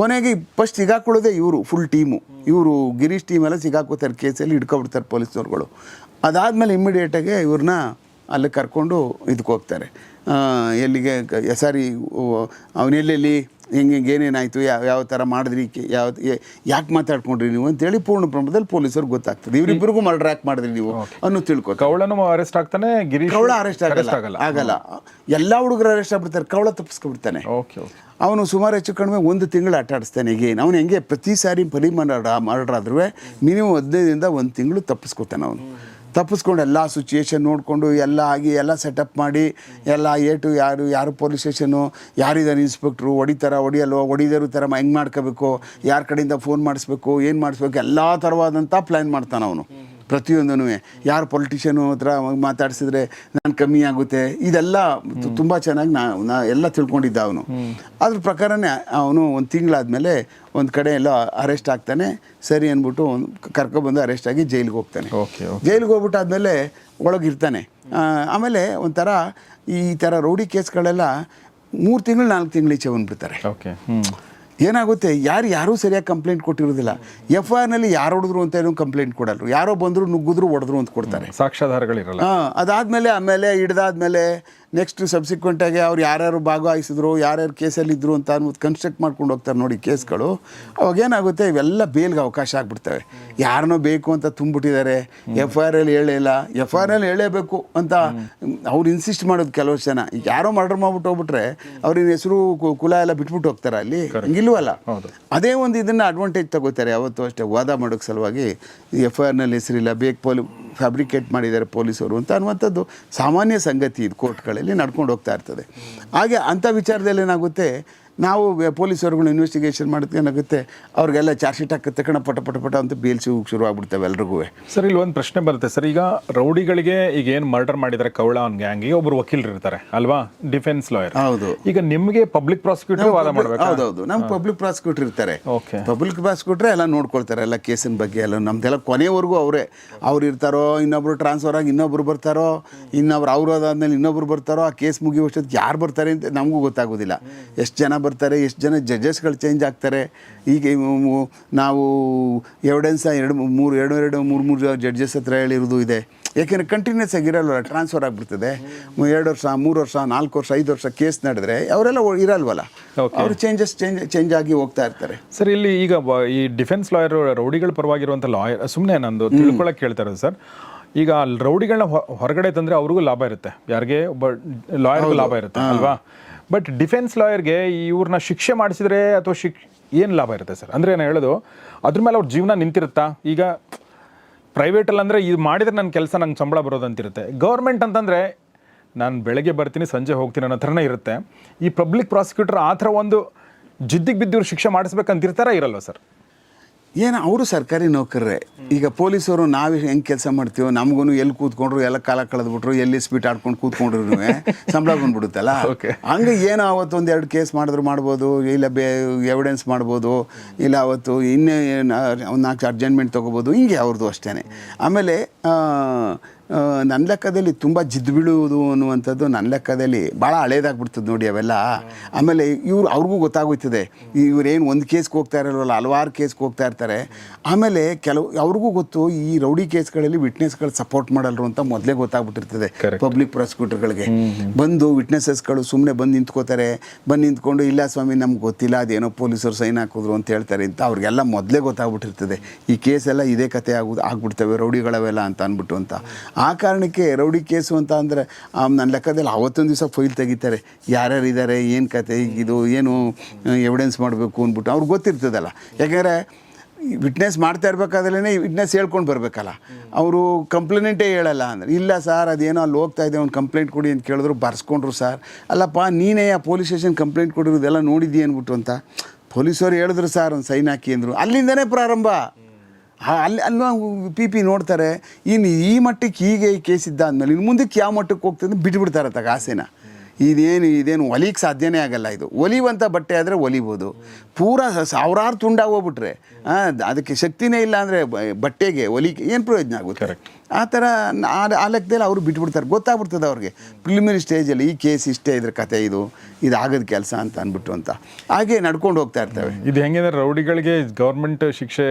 ಕೊನೆಗೆ ಫಸ್ಟ್ ಸಿಗಾಕೊಳ್ಳೋದೇ ಇವರು ಫುಲ್ ಟೀಮು ಇವರು ಗಿರೀಶ್ ಟೀಮ್ ಎಲ್ಲ ಸಿಗಾಕೋತಾರೆ ಕೇಸಲ್ಲಿ ಹಿಡ್ಕೊಬಿಡ್ತಾರೆ ಪೊಲೀಸ್ನವ್ರುಗಳು. ಅದಾದಮೇಲೆ ಇಮ್ಮಿಡಿಯೇಟಾಗಿ ಇವ್ರನ್ನ ಅಲ್ಲಿ ಕರ್ಕೊಂಡು ಇದಕ್ಕೆ ಹೋಗ್ತಾರೆ. ಎಲ್ಲಿಗೆ ಸಾರಿ ಅವನೆಲ್ಲೆಲ್ಲಿ ಹೆಂಗೆ ಹೆಂಗೆ ಏನೇನಾಯಿತು ಯಾವ ಯಾವ ಥರ ಮಾಡಿದ್ರಿ ಯಾವ ಯಾಕೆ ಮಾತಾಡ್ಕೊಂಡ್ರಿ ನೀವು ಅಂತೇಳಿ ಪೂರ್ಣ ಪ್ರಮಾಣದಲ್ಲಿ ಪೊಲೀಸರು ಗೊತ್ತಾಗ್ತದೆ. ಇವರಿಬ್ಬರಿಗೂ ಮರ್ಡರ್ ಯಾಕೆ ಮಾಡಿದ್ರಿ ನೀವು ಅನ್ನೋ ತಿಳ್ಕೊ ಕವಳನು ಅರೆಸ್ಟ್ ಆಗ್ತಾನೆ ಗಿರೀಶ್ ಕವಳ ಅರೆಸ್ಟ್ ಆಗಲ್ಲ. ಆಗಲ್ಲ. ಎಲ್ಲ ಹುಡುಗರು ಅರೆಸ್ಟ್ ಆಗ್ಬಿಡ್ತಾರೆ. ಕವಳ ತಪ್ಪಿಸ್ಕೊಬಿಡ್ತಾನೆ. Okay okay. ಅವನು ಸುಮಾರು ಹೆಚ್ಚು ಕಡಿಮೆ ಒಂದು ತಿಂಗಳು ಆಟ ಆಡಿಸ್ತಾನೆ ಈಗ. ಅವನು ಹೆಂಗೆ ಪ್ರತಿ ಸಾರಿ ಪರಿ ಮರ್ಡರ್ ಮರ್ಡರ್ ಆದ್ರೂ ಮಿನಿಮಮ್ ಹದಿನೈದರಿಂದ ಒಂದು ತಿಂಗಳು ತಪ್ಪಿಸ್ಕೊತಾನೆ ಅವನು. ತಪ್ಪಿಸ್ಕೊಂಡು ಎಲ್ಲ ಸಿಚುಯೇಷನ್ ನೋಡಿಕೊಂಡು ಎಲ್ಲ ಆಗಿ ಎಲ್ಲ ಸೆಟಪ್ ಮಾಡಿ, ಎಲ್ಲ ಏಟು ಯಾರು ಯಾರು ಪೊಲೀಸ್ ಸ್ಟೇಷನು ಯಾರಿದ್ದಾರೆ ಇನ್ಸ್ಪೆಕ್ಟ್ರು ಹೊಡಿತಾರ, ಹೊಡಿಯಲ್ವೋ, ಹೊಡಿದರು ಥರ ಹೆಂಗೆ ಮಾಡ್ಕೋಬೇಕು, ಯಾರ ಕಡೆಯಿಂದ ಫೋನ್ ಮಾಡಿಸ್ಬೇಕು, ಏನು ಮಾಡಿಸ್ಬೇಕು, ಎಲ್ಲ ಥರವಾದಂಥ ಪ್ಲ್ಯಾನ್ ಮಾಡ್ತಾನೆ ಅವನು. ಪ್ರತಿಯೊಂದೂ ಯಾರು ಪೊಲಿಟಿಷಿಯನು ಹತ್ರ ಮಾತಾಡಿಸಿದ್ರೆ ನಾನು ಕಮ್ಮಿ ಆಗುತ್ತೆ. ಇದೆಲ್ಲ ತುಂಬ ಚೆನ್ನಾಗಿ ನಾ ನಾ ಎಲ್ಲ ತಿಳ್ಕೊಂಡಿದ್ದ ಅವನು. ಅದ್ರ ಪ್ರಕಾರನೇ ಅವನು ಒಂದು ತಿಂಗಳಾದಮೇಲೆ ಒಂದು ಕಡೆ ಎಲ್ಲ ಅರೆಸ್ಟ್ ಆಗ್ತಾನೆ. ಸರಿ ಅಂದ್ಬಿಟ್ಟು ಒಂದು ಕರ್ಕೊಬಂದು ಅರೆಸ್ಟ್ ಆಗಿ ಜೈಲಿಗೆ ಹೋಗ್ತಾನೆ. ಜೈಲಿಗೆ ಹೋಗ್ಬಿಟ್ಟು ಆದಮೇಲೆ ಒಳಗಿರ್ತಾನೆ ಆಮೇಲೆ ಒಂಥರ ಈ ಥರ ರೌಡಿ ಕೇಸ್ಗಳೆಲ್ಲ ಮೂರು ತಿಂಗಳು ನಾಲ್ಕು ತಿಂಗಳು ಈಚೆ ಬಂದ್ಬಿಡ್ತಾರೆ. Okay hmm. ಏನಾಗುತ್ತೆ? ಯಾರು ಯಾರೂ ಸರಿಯಾಗಿ ಕಂಪ್ಲೇಂಟ್ ಕೊಟ್ಟಿರೋದಿಲ್ಲ ಎಫ್ ಐ ಆರ್ನಲ್ಲಿ ಯಾರು ಹೊಡೆದ್ರು ಅಂತ ಏನು ಕಂಪ್ಲೇಂಟ್ ಕೊಡಲ್ಲ. ಯಾರೋ ಬಂದರು ನುಗ್ಗಿದ್ರು ಹೊಡೆದ್ರು ಅಂತ ಕೊಡ್ತಾರೆ. ಸಾಕ್ಷ್ಯಾಧಾರಗಳಿರಲ್ಲ. ಹಾಂ ಅದಾದಮೇಲೆ ಆಮೇಲೆ ಹಿಡ್ದಾದ್ಮೇಲೆ ನೆಕ್ಸ್ಟ್ ಸಬ್ಸಿಕ್ವೆಂಟಾಗಿ ಅವ್ರು ಯಾರ್ಯಾರು ಭಾಗವಹಿಸಿದ್ರು ಯಾರ್ಯಾರು ಕೇಸಲ್ಲಿ ಇದ್ರು ಅಂತ ಅನ್ಬೋದು ಕನ್ಸ್ಟ್ರಕ್ಟ್ ಮಾಡ್ಕೊಂಡು ಹೋಗ್ತಾರೆ ನೋಡಿ ಕೇಸ್ಗಳು. ಅವಾಗ ಏನಾಗುತ್ತೆ ಇವೆಲ್ಲ ಬೇಲ್ಗೆ ಅವಕಾಶ ಆಗ್ಬಿಡ್ತವೆ. ಯಾರನ್ನೋ ಬೇಕು ಅಂತ ತುಂಬಿಟ್ಟಿದ್ದಾರೆ ಎಫ್ ಐ ಆರ್ ಎಲ್ ಹೇಳಿಲ್ಲ ಎಫ್ ಐ ಆರ್ ಎಲ್ ಹೇಳಲೇಬೇಕು ಅಂತ ಅವ್ರು ಇನ್ಸಿಸ್ಟ್ ಮಾಡೋದು ಕೆಲವು ಜನ. ಈಗ ಯಾರೋ ಮರ್ಡರ್ ಮಾಡ್ಬಿಟ್ಟು ಹೋಗ್ಬಿಟ್ರೆ ಅವ್ರಿನ ಹೆಸರು ಕುಲ ಎಲ್ಲ ಬಿಟ್ಬಿಟ್ಟು ಹೋಗ್ತಾರೆ ಅಲ್ಲಿ. ಹಂಗಿಲ್ವಲ್ಲ? ಅದೇ ಒಂದು ಇದನ್ನು ಅಡ್ವಾಂಟೇಜ್ ತಗೋತಾರೆ. ಯಾವತ್ತೂ ಅಷ್ಟೇ ವಾದ ಮಾಡೋಕ್ಕೆ ಸಲುವಾಗಿ ಎಫ್ ಐ ಆರ್ನಲ್ಲಿ ಹೆಸರಿಲ್ಲ ಬೇಕು ಪೋಲಿ ಫ್ಯಾಬ್ರಿಕೇಟ್ ಮಾಡಿದ್ದಾರೆ ಪೊಲೀಸರು ಅಂತ ಅನ್ನುವಂಥದ್ದು ಸಾಮಾನ್ಯ ಸಂಗತಿ ಇದು ಕೋರ್ಟ್ಗಳಲ್ಲಿ ನಡ್ಕೊಂಡು ಹೋಗ್ತಾ ಇರ್ತದೆ. ಹಾಗೆ ಅಂಥ ವಿಚಾರದಲ್ಲಿ ಏನಾಗುತ್ತೆ ನಾವು ಪೊಲೀಸರುಗಳು ಇನ್ವೆಸ್ಟಿಗೇಷನ್ ಮಾಡಿದ್ಕೆ ಏನಾಗುತ್ತೆ ಅವ್ರಿಗೆಲ್ಲ ಚಾರ್ಜ್ ಶೀಟ್ ಹಾಕುತ್ತೆ ಕಣ ಪಟ ಪಟ ಪಟ ಅಂತ ಬೇಲ್ ಸಿಗೋಕೆ ಶುರು ಆಗ್ಬಿಡ್ತವೆ ಎಲ್ರಿಗೂ. ಸರ್ ಇಲ್ಲಿ ಒಂದು ಪ್ರಶ್ನೆ ಬರುತ್ತೆ ಸರ್. ಈಗ ರೌಡಿಗಳಿಗೆ ಈಗ ಏನು ಮರ್ಡರ್ ಮಾಡಿದರೆ ಕವಳ ಅವ್ನ ಗ್ಯಾಂಗಿಗೆ ಒಬ್ಬರು ವಕೀಲರು ಇರ್ತಾರೆ ಅಲ್ವಾ? ಡಿಫೆನ್ಸ್ ಲಾಯರ್ ಹೌದು. ಈಗ ನಿಮಗೆ ಪಬ್ಲಿಕ್ ಪ್ರಾಸಿಕ್ಯೂಟರ್ ವಾದ ಮಾಡ್ಬೇಕು? ಹೌದೌದು. ನಮ್ಮ ಪಬ್ಲಿಕ್ ಪ್ರಾಸಿಕ್ಯೂಟರ್ ಇರ್ತಾರೆ. ಓಕೆ ಪಬ್ಲಿಕ್ ಪ್ರಾಸಿಕ್ಯೂಟ್ರೆ ಎಲ್ಲ ನೋಡ್ಕೊಳ್ತಾರೆ ಎಲ್ಲ ಕೇಸಿನ ಬಗ್ಗೆ ಎಲ್ಲ. ನಮ್ದೆಲ್ಲ ಕೊನೆವರೆಗೂ ಅವರೇ. ಅವ್ರು ಇರ್ತಾರೋ ಇನ್ನೊಬ್ರು ಟ್ರಾನ್ಸ್ಫರ್ ಆಗಿ ಇನ್ನೊಬ್ರು ಬರ್ತಾರೋ ಇನ್ನೊಬ್ರು ಅವ್ರು ಅದಾದ್ಮೇಲೆ ಇನ್ನೊಬ್ರು ಬರ್ತಾರೋ ಆ ಕೇಸ್ ಮುಗಿಯುವಷ್ಟೊತ್ತಿಗೆ ಯಾರು ಬರ್ತಾರೆ ಅಂತ ನಮಗೂ ಗೊತ್ತಾಗೋದಿಲ್ಲ. ಎಷ್ಟು ಜನ ಬರ್ತಾರೆ ಎಷ್ಟು ಜನ ಜಡ್ಜಸ್ಗಳು ಚೇಂಜ್ ಆಗ್ತಾರೆ. ಈಗ ನಾವು ಎವಿಡೆನ್ಸ್ ಎರಡು ಮೂರು ಎರಡು ಎರಡು ಮೂರು ಮೂರು ಜಡ್ಜಸ್ ಹತ್ರ ಹೇಳಿರೋದು ಇದೆ. ಯಾಕೆಂದರೆ ಕಂಟಿನ್ಯೂಸ್ ಆಗಿರಲ್ವ ಟ್ರಾನ್ಸ್ಫರ್ ಆಗಿಬಿಡ್ತದೆ. ಎರಡು ವರ್ಷ ಮೂರು ವರ್ಷ ನಾಲ್ಕು ವರ್ಷ ಐದು ವರ್ಷ ಕೇಸ್ ನಡೆದ್ರೆ ಅವರೆಲ್ಲ ಇರಲ್ವಲ್ಲ. ಅವರು ಚೇಂಜಸ್ ಚೇಂಜ್ ಚೇಂಜ್ ಆಗಿ ಹೋಗ್ತಾ ಇರ್ತಾರೆ. ಸರ್ ಇಲ್ಲಿ ಈಗ ಈ ಡಿಫೆನ್ಸ್ ಲಾಯರ್ ರೌಡಿಗಳ ಪರವಾಗಿರುವಂಥ ಲಾಯರ್ ಸುಮ್ಮನೆ ನಂದು ತಿಳ್ಕೊಳಕ್ಕೆ ಕೇಳ್ತಾ ಇರೋದು ಸರ್. ಈಗ ರೌಡಿಗಳನ್ನ ಹೊರಗಡೆ ತಂದರೆ ಅವ್ರಿಗೂ ಲಾಭ ಇರುತ್ತೆ. ಯಾರಿಗೆ? ಒಬ್ಬ ಲಾಯರ್ಗೂ ಲಾಭ ಇರುತ್ತೆ ಅಲ್ವಾ? ಬಟ್ ಡಿಫೆನ್ಸ್ ಲಾಯರ್ಗೆ ಇವ್ರನ್ನ ಶಿಕ್ಷೆ ಮಾಡಿಸಿದ್ರೆ ಅಥವಾ ಶಿಕ್, ಏನು ಲಾಭ ಇರುತ್ತೆ ಸರ್? ಅಂದರೆ ನಾನು ಹೇಳೋದು, ಅದ್ರ ಮೇಲೆ ಅವ್ರ ಜೀವನ ನಿಂತಿರುತ್ತಾ? ಈಗ ಪ್ರೈವೇಟಲ್ಲಿ ಅಂದರೆ ಇದು ಮಾಡಿದರೆ ನನ್ನ ಕೆಲಸ ನಂಗೆ ಸಂಬಳ ಬರೋದು ಅಂತಿರುತ್ತೆ ಗೌರ್ಮೆಂಟ್ ಅಂತಂದರೆ ನಾನು ಬೆಳಗ್ಗೆ ಬರ್ತೀನಿ, ಸಂಜೆ ಹೋಗ್ತೀನಿ ಅನ್ನೋ ಥರನೇ ಇರುತ್ತೆ. ಈ ಪಬ್ಲಿಕ್ ಪ್ರಾಸಿಕ್ಯೂಟರ್ ಆ ಥರ ಒಂದು ಜಿದ್ದಿಗೆ ಬಿದ್ದಿವ್ರು ಶಿಕ್ಷೆ ಮಾಡಿಸ್ಬೇಕಂತಿರ್ತಾರ ಇರಲ್ವ ಸರ್? ಏನು ಅವರು ಸರ್ಕಾರಿ ನೌಕರರೇ. ಈಗ ಪೊಲೀಸರು ನಾವು ಹೆಂಗೆ ಕೆಲಸ ಮಾಡ್ತೀವೋ ನಮಗೂ ಎಲ್ಲಿ ಕೂತ್ಕೊಂಡ್ರು ಎಲ್ಲ ಕಾಲ ಕಳೆದ್ಬಿಟ್ರು ಎಲ್ಲಿ ಸ್ಪೀಟ್ ಆಡ್ಕೊಂಡು ಕೂತ್ಕೊಂಡ್ರು ಸಂಬಳ ಬಂದ್ಬಿಡುತ್ತಲ್ಲ. ಹಂಗೆ ಏನೋ ಅವತ್ತು ಒಂದು ಎರಡು ಕೇಸ್ ಮಾಡಿದ್ರು ಮಾಡ್ಬೋದು ಇಲ್ಲ ಬೇ ಎವಿಡೆನ್ಸ್ ಮಾಡ್ಬೋದು ಇಲ್ಲ ಅವತ್ತು ಇನ್ನೇ ಒಂದು ನಾಲ್ಕು ಅರ್ಜೆಂಟ್ಮೆಂಟ್ ತೊಗೋಬೋದು ಹಿಂಗೆ ಅವ್ರದ್ದು ಅಷ್ಟೇ ಆಮೇಲೆ ನನ್ನ ಲೆಕ್ಕದಲ್ಲಿ ತುಂಬ ಜಿದ್ದು ಬೀಳುವುದು ಅನ್ನುವಂಥದ್ದು ನನ್ನ ಲೆಕ್ಕದಲ್ಲಿ ಭಾಳ ಹಳೇದಾಗ್ಬಿಡ್ತದೆ ನೋಡಿ ಅವೆಲ್ಲ. ಆಮೇಲೆ ಇವ್ರು ಅವ್ರಿಗೂ ಗೊತ್ತಾಗೋಯ್ತದೆ. ಇವರೇನು ಒಂದು ಕೇಸ್ಗೆ ಹೋಗ್ತಾ ಇರಲ್ವಲ್ಲ ಹಲವಾರು ಕೇಸ್ಗೆ ಹೋಗ್ತಾ ಇರ್ತಾರೆ. ಆಮೇಲೆ ಕೆಲವು ಅವ್ರಿಗೂ ಗೊತ್ತು ಈ ರೌಡಿ ಕೇಸ್ಗಳಲ್ಲಿ ವಿಟ್ನೆಸ್ಗಳು ಸಪೋರ್ಟ್ ಮಾಡಲ್ರು ಅಂತ ಮೊದಲೇ ಗೊತ್ತಾಗ್ಬಿಟ್ಟಿರ್ತದೆ. ಪಬ್ಲಿಕ್ ಪ್ರಾಸಿಕ್ಯೂಟರ್ಗಳಿಗೆ. ಬಂದು ವಿಟ್ನೆಸಸ್ಗಳು ಸುಮ್ಮನೆ ಬಂದು ನಿಂತ್ಕೋತಾರೆ. ಬಂದು ನಿಂತ್ಕೊಂಡು ಇಲ್ಲ ಸ್ವಾಮಿ ನಮ್ಗೆ ಗೊತ್ತಿಲ್ಲ ಅದೇನೋ ಪೊಲೀಸರು ಸೈನ್ ಹಾಕಿದ್ರು ಅಂತ ಹೇಳ್ತಾರೆ. ಅಂತ ಅವ್ರಿಗೆಲ್ಲ ಮೊದಲೇ ಗೊತ್ತಾಗ್ಬಿಟ್ಟಿರ್ತದೆ. ಈ ಕೇಸೆಲ್ಲ ಇದೇ ಕತೆ ಆಗೋದು ಆಗ್ಬಿಡ್ತವೆ ರೌಡಿಗಳವೆಲ್ಲ ಅಂತ ಅಂದ್ಬಿಟ್ಟು ಅಂತ. ಆ ಕಾರಣಕ್ಕೆ ರೌಡಿ ಕೇಸು ಅಂತ ಅಂದರೆ ನನ್ನ ಲೆಕ್ಕದಲ್ಲಿ ಅವತ್ತೊಂದು ದಿವಸ ಫೈಲ್ ತೆಗಿತಾರೆ. ಯಾರ್ಯಾರು ಇದ್ದಾರೆ ಏನು ಕತೆ, ಇದು, ಏನು ಎವಿಡೆನ್ಸ್ ಮಾಡಬೇಕು ಅಂದ್ಬಿಟ್ಟು. ಅವ್ರಿಗೆ ಗೊತ್ತಿರ್ತದಲ್ಲ. ಯಾಕೆಂದರೆ ವಿಟ್ನೆಸ್ ಮಾಡ್ತಾ ಇರ್ಬೇಕಾದ್ರೇ ವಿಟ್ನೆಸ್ ಹೇಳ್ಕೊಂಡು ಬರಬೇಕಲ್ಲ. ಅವರು ಕಂಪ್ಲೇಂಟೇ ಹೇಳಲ್ಲ ಅಂದರೆ, ಇಲ್ಲ ಸರ್, ಅದೇನೋ ಅಲ್ಲಿ ಹೋಗ್ತಾ ಇದೆ, ಒಂದು ಕಂಪ್ಲೇಂಟ್ ಕೊಡಿ ಅಂತ ಕೇಳಿದ್ರು, ಬರ್ಸ್ಕೊಂಡ್ರು ಸರ್. ಅಲ್ಲಪ್ಪ, ನೀನೇ ಆ ಪೊಲೀಸ್ ಸ್ಟೇಷನ್ ಕಂಪ್ಲೇಂಟ್ ಕೊಡಿರೋದೆಲ್ಲ ನೋಡಿದ್ದೀ ಅಂದ್ಬಿಟ್ಟು ಅಂತ. ಪೊಲೀಸರು ಹೇಳಿದ್ರು ಸರ್, ಒಂದು ಸೈನ್ ಹಾಕಿ ಅಂದರು. ಅಲ್ಲಿಂದನೇ ಪ್ರಾರಂಭ. ಅಲ್ಲಿ ಅಲ್ಲಿ ಪಿ ಪಿ ನೋಡ್ತಾರೆ, ಇನ್ನು ಈ ಮಟ್ಟಕ್ಕೆ ಹೀಗೆ ಕೇಸ್ ಇದ್ದಾದ್ಮೇಲೆ ಇನ್ನು ಮುಂದಕ್ಕೆ ಯಾವ ಮಟ್ಟಕ್ಕೆ ಹೋಗ್ತದೆ ಬಿಟ್ಬಿಡ್ತಾರೆ ತಗ ಆಸೆನ ಇದೇನು ಇದೇನು ಒಲಿಕ್ಕೆ ಸಾಧ್ಯನೇ ಆಗಲ್ಲ ಇದು. ಒಲಿವಂಥ ಬಟ್ಟೆ ಆದರೆ ಒಲಿಬೋದು. ಪೂರ ಸಾವಿರಾರು ತುಂಡಾಗಿ ಹೋಗ್ಬಿಟ್ರೆ ಆ, ಅದಕ್ಕೆ ಶಕ್ತಿನೇ ಇಲ್ಲ ಅಂದರೆ ಬಟ್ಟೆಗೆ ಒಲಿಕೆ ಏನು ಪ್ರಯೋಜನ ಆಗುತ್ತೆ. ಆ ಥರ ಆ ಲೆಕ್ಕದಲ್ಲಿ ಅವರು ಬಿಟ್ಬಿಡ್ತಾರೆ. ಗೊತ್ತಾಗ್ಬಿಡ್ತದೆ ಅವ್ರಿಗೆ. ಪ್ರಿಲಿಮಿನರಿ ಸ್ಟೇಜಲ್ಲಿ ಈ ಕೇಸ್ ಇಷ್ಟೇ ಇದ್ರ ಕತೆ ಇದು ಇದು ಆಗದ ಕೆಲಸ ಅಂತ ಅಂದ್ಬಿಟ್ಟು ಅಂತ. ಹಾಗೆ ನಡ್ಕೊಂಡು ಹೋಗ್ತಾ ಇರ್ತವೆ. ಇದು ಹೆಂಗೆ ರೌಡಿಗಳಿಗೆ ಗೌರ್ಮೆಂಟ್ ಶಿಕ್ಷೆ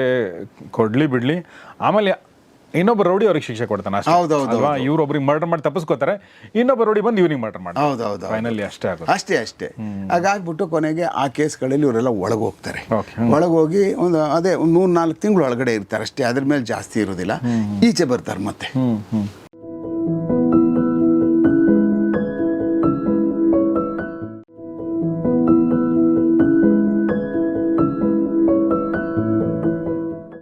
ಕೊಡಲಿ ಬಿಡಲಿ. ಆಮೇಲೆ ಇನ್ನೊಬ್ಬ ರೌಡಿ ಅವ್ರಿಗೆ ಶಿಕ್ಷೆ ಕೊಡ್ತಾನೆ ಅಷ್ಟೇ. ಹೌದೌದು, ಅಲ್ವಾ? ಇವ್ರು ಒಬ್ರಿಗೆ ಮರ್ಡರ್ ಮಾಡಿ ತಪ್ಪಿಸ್ಕೋತಾರೆ ಇನ್ನೊಬ್ಬ ರೌಡಿ ಬಂದು ಇವ್ನಿಗೆ ಮರ್ಡರ್ ಮಾಡಿ ಹೌದು ಹೌದು ಫೈನಲಿ ಅಷ್ಟೇ ಆಗುತ್ತೆ. ಅಷ್ಟೇ ಅಷ್ಟೇ. ಹಾಗಾಗ್ಬಿಟ್ಟು ಕೊನೆಗೆ ಆ ಕೇಸ್ಗಳಲ್ಲಿ ಇವರೆಲ್ಲ ಒಳಗೆ ಹೋಗ್ತಾರೆ. ಒಳಗೋಗಿ ಒಂದು ಅದೇ ಒಂದು ಮೂರು ನಾಲ್ಕು ತಿಂಗಳು ಒಳಗಡೆ ಇರ್ತಾರೆ ಅಷ್ಟೇ. ಅದ್ರ ಮೇಲೆ ಜಾಸ್ತಿ ಇರೋದಿಲ್ಲ ಈಚೆ ಬರ್ತಾರೆ ಮತ್ತೆ.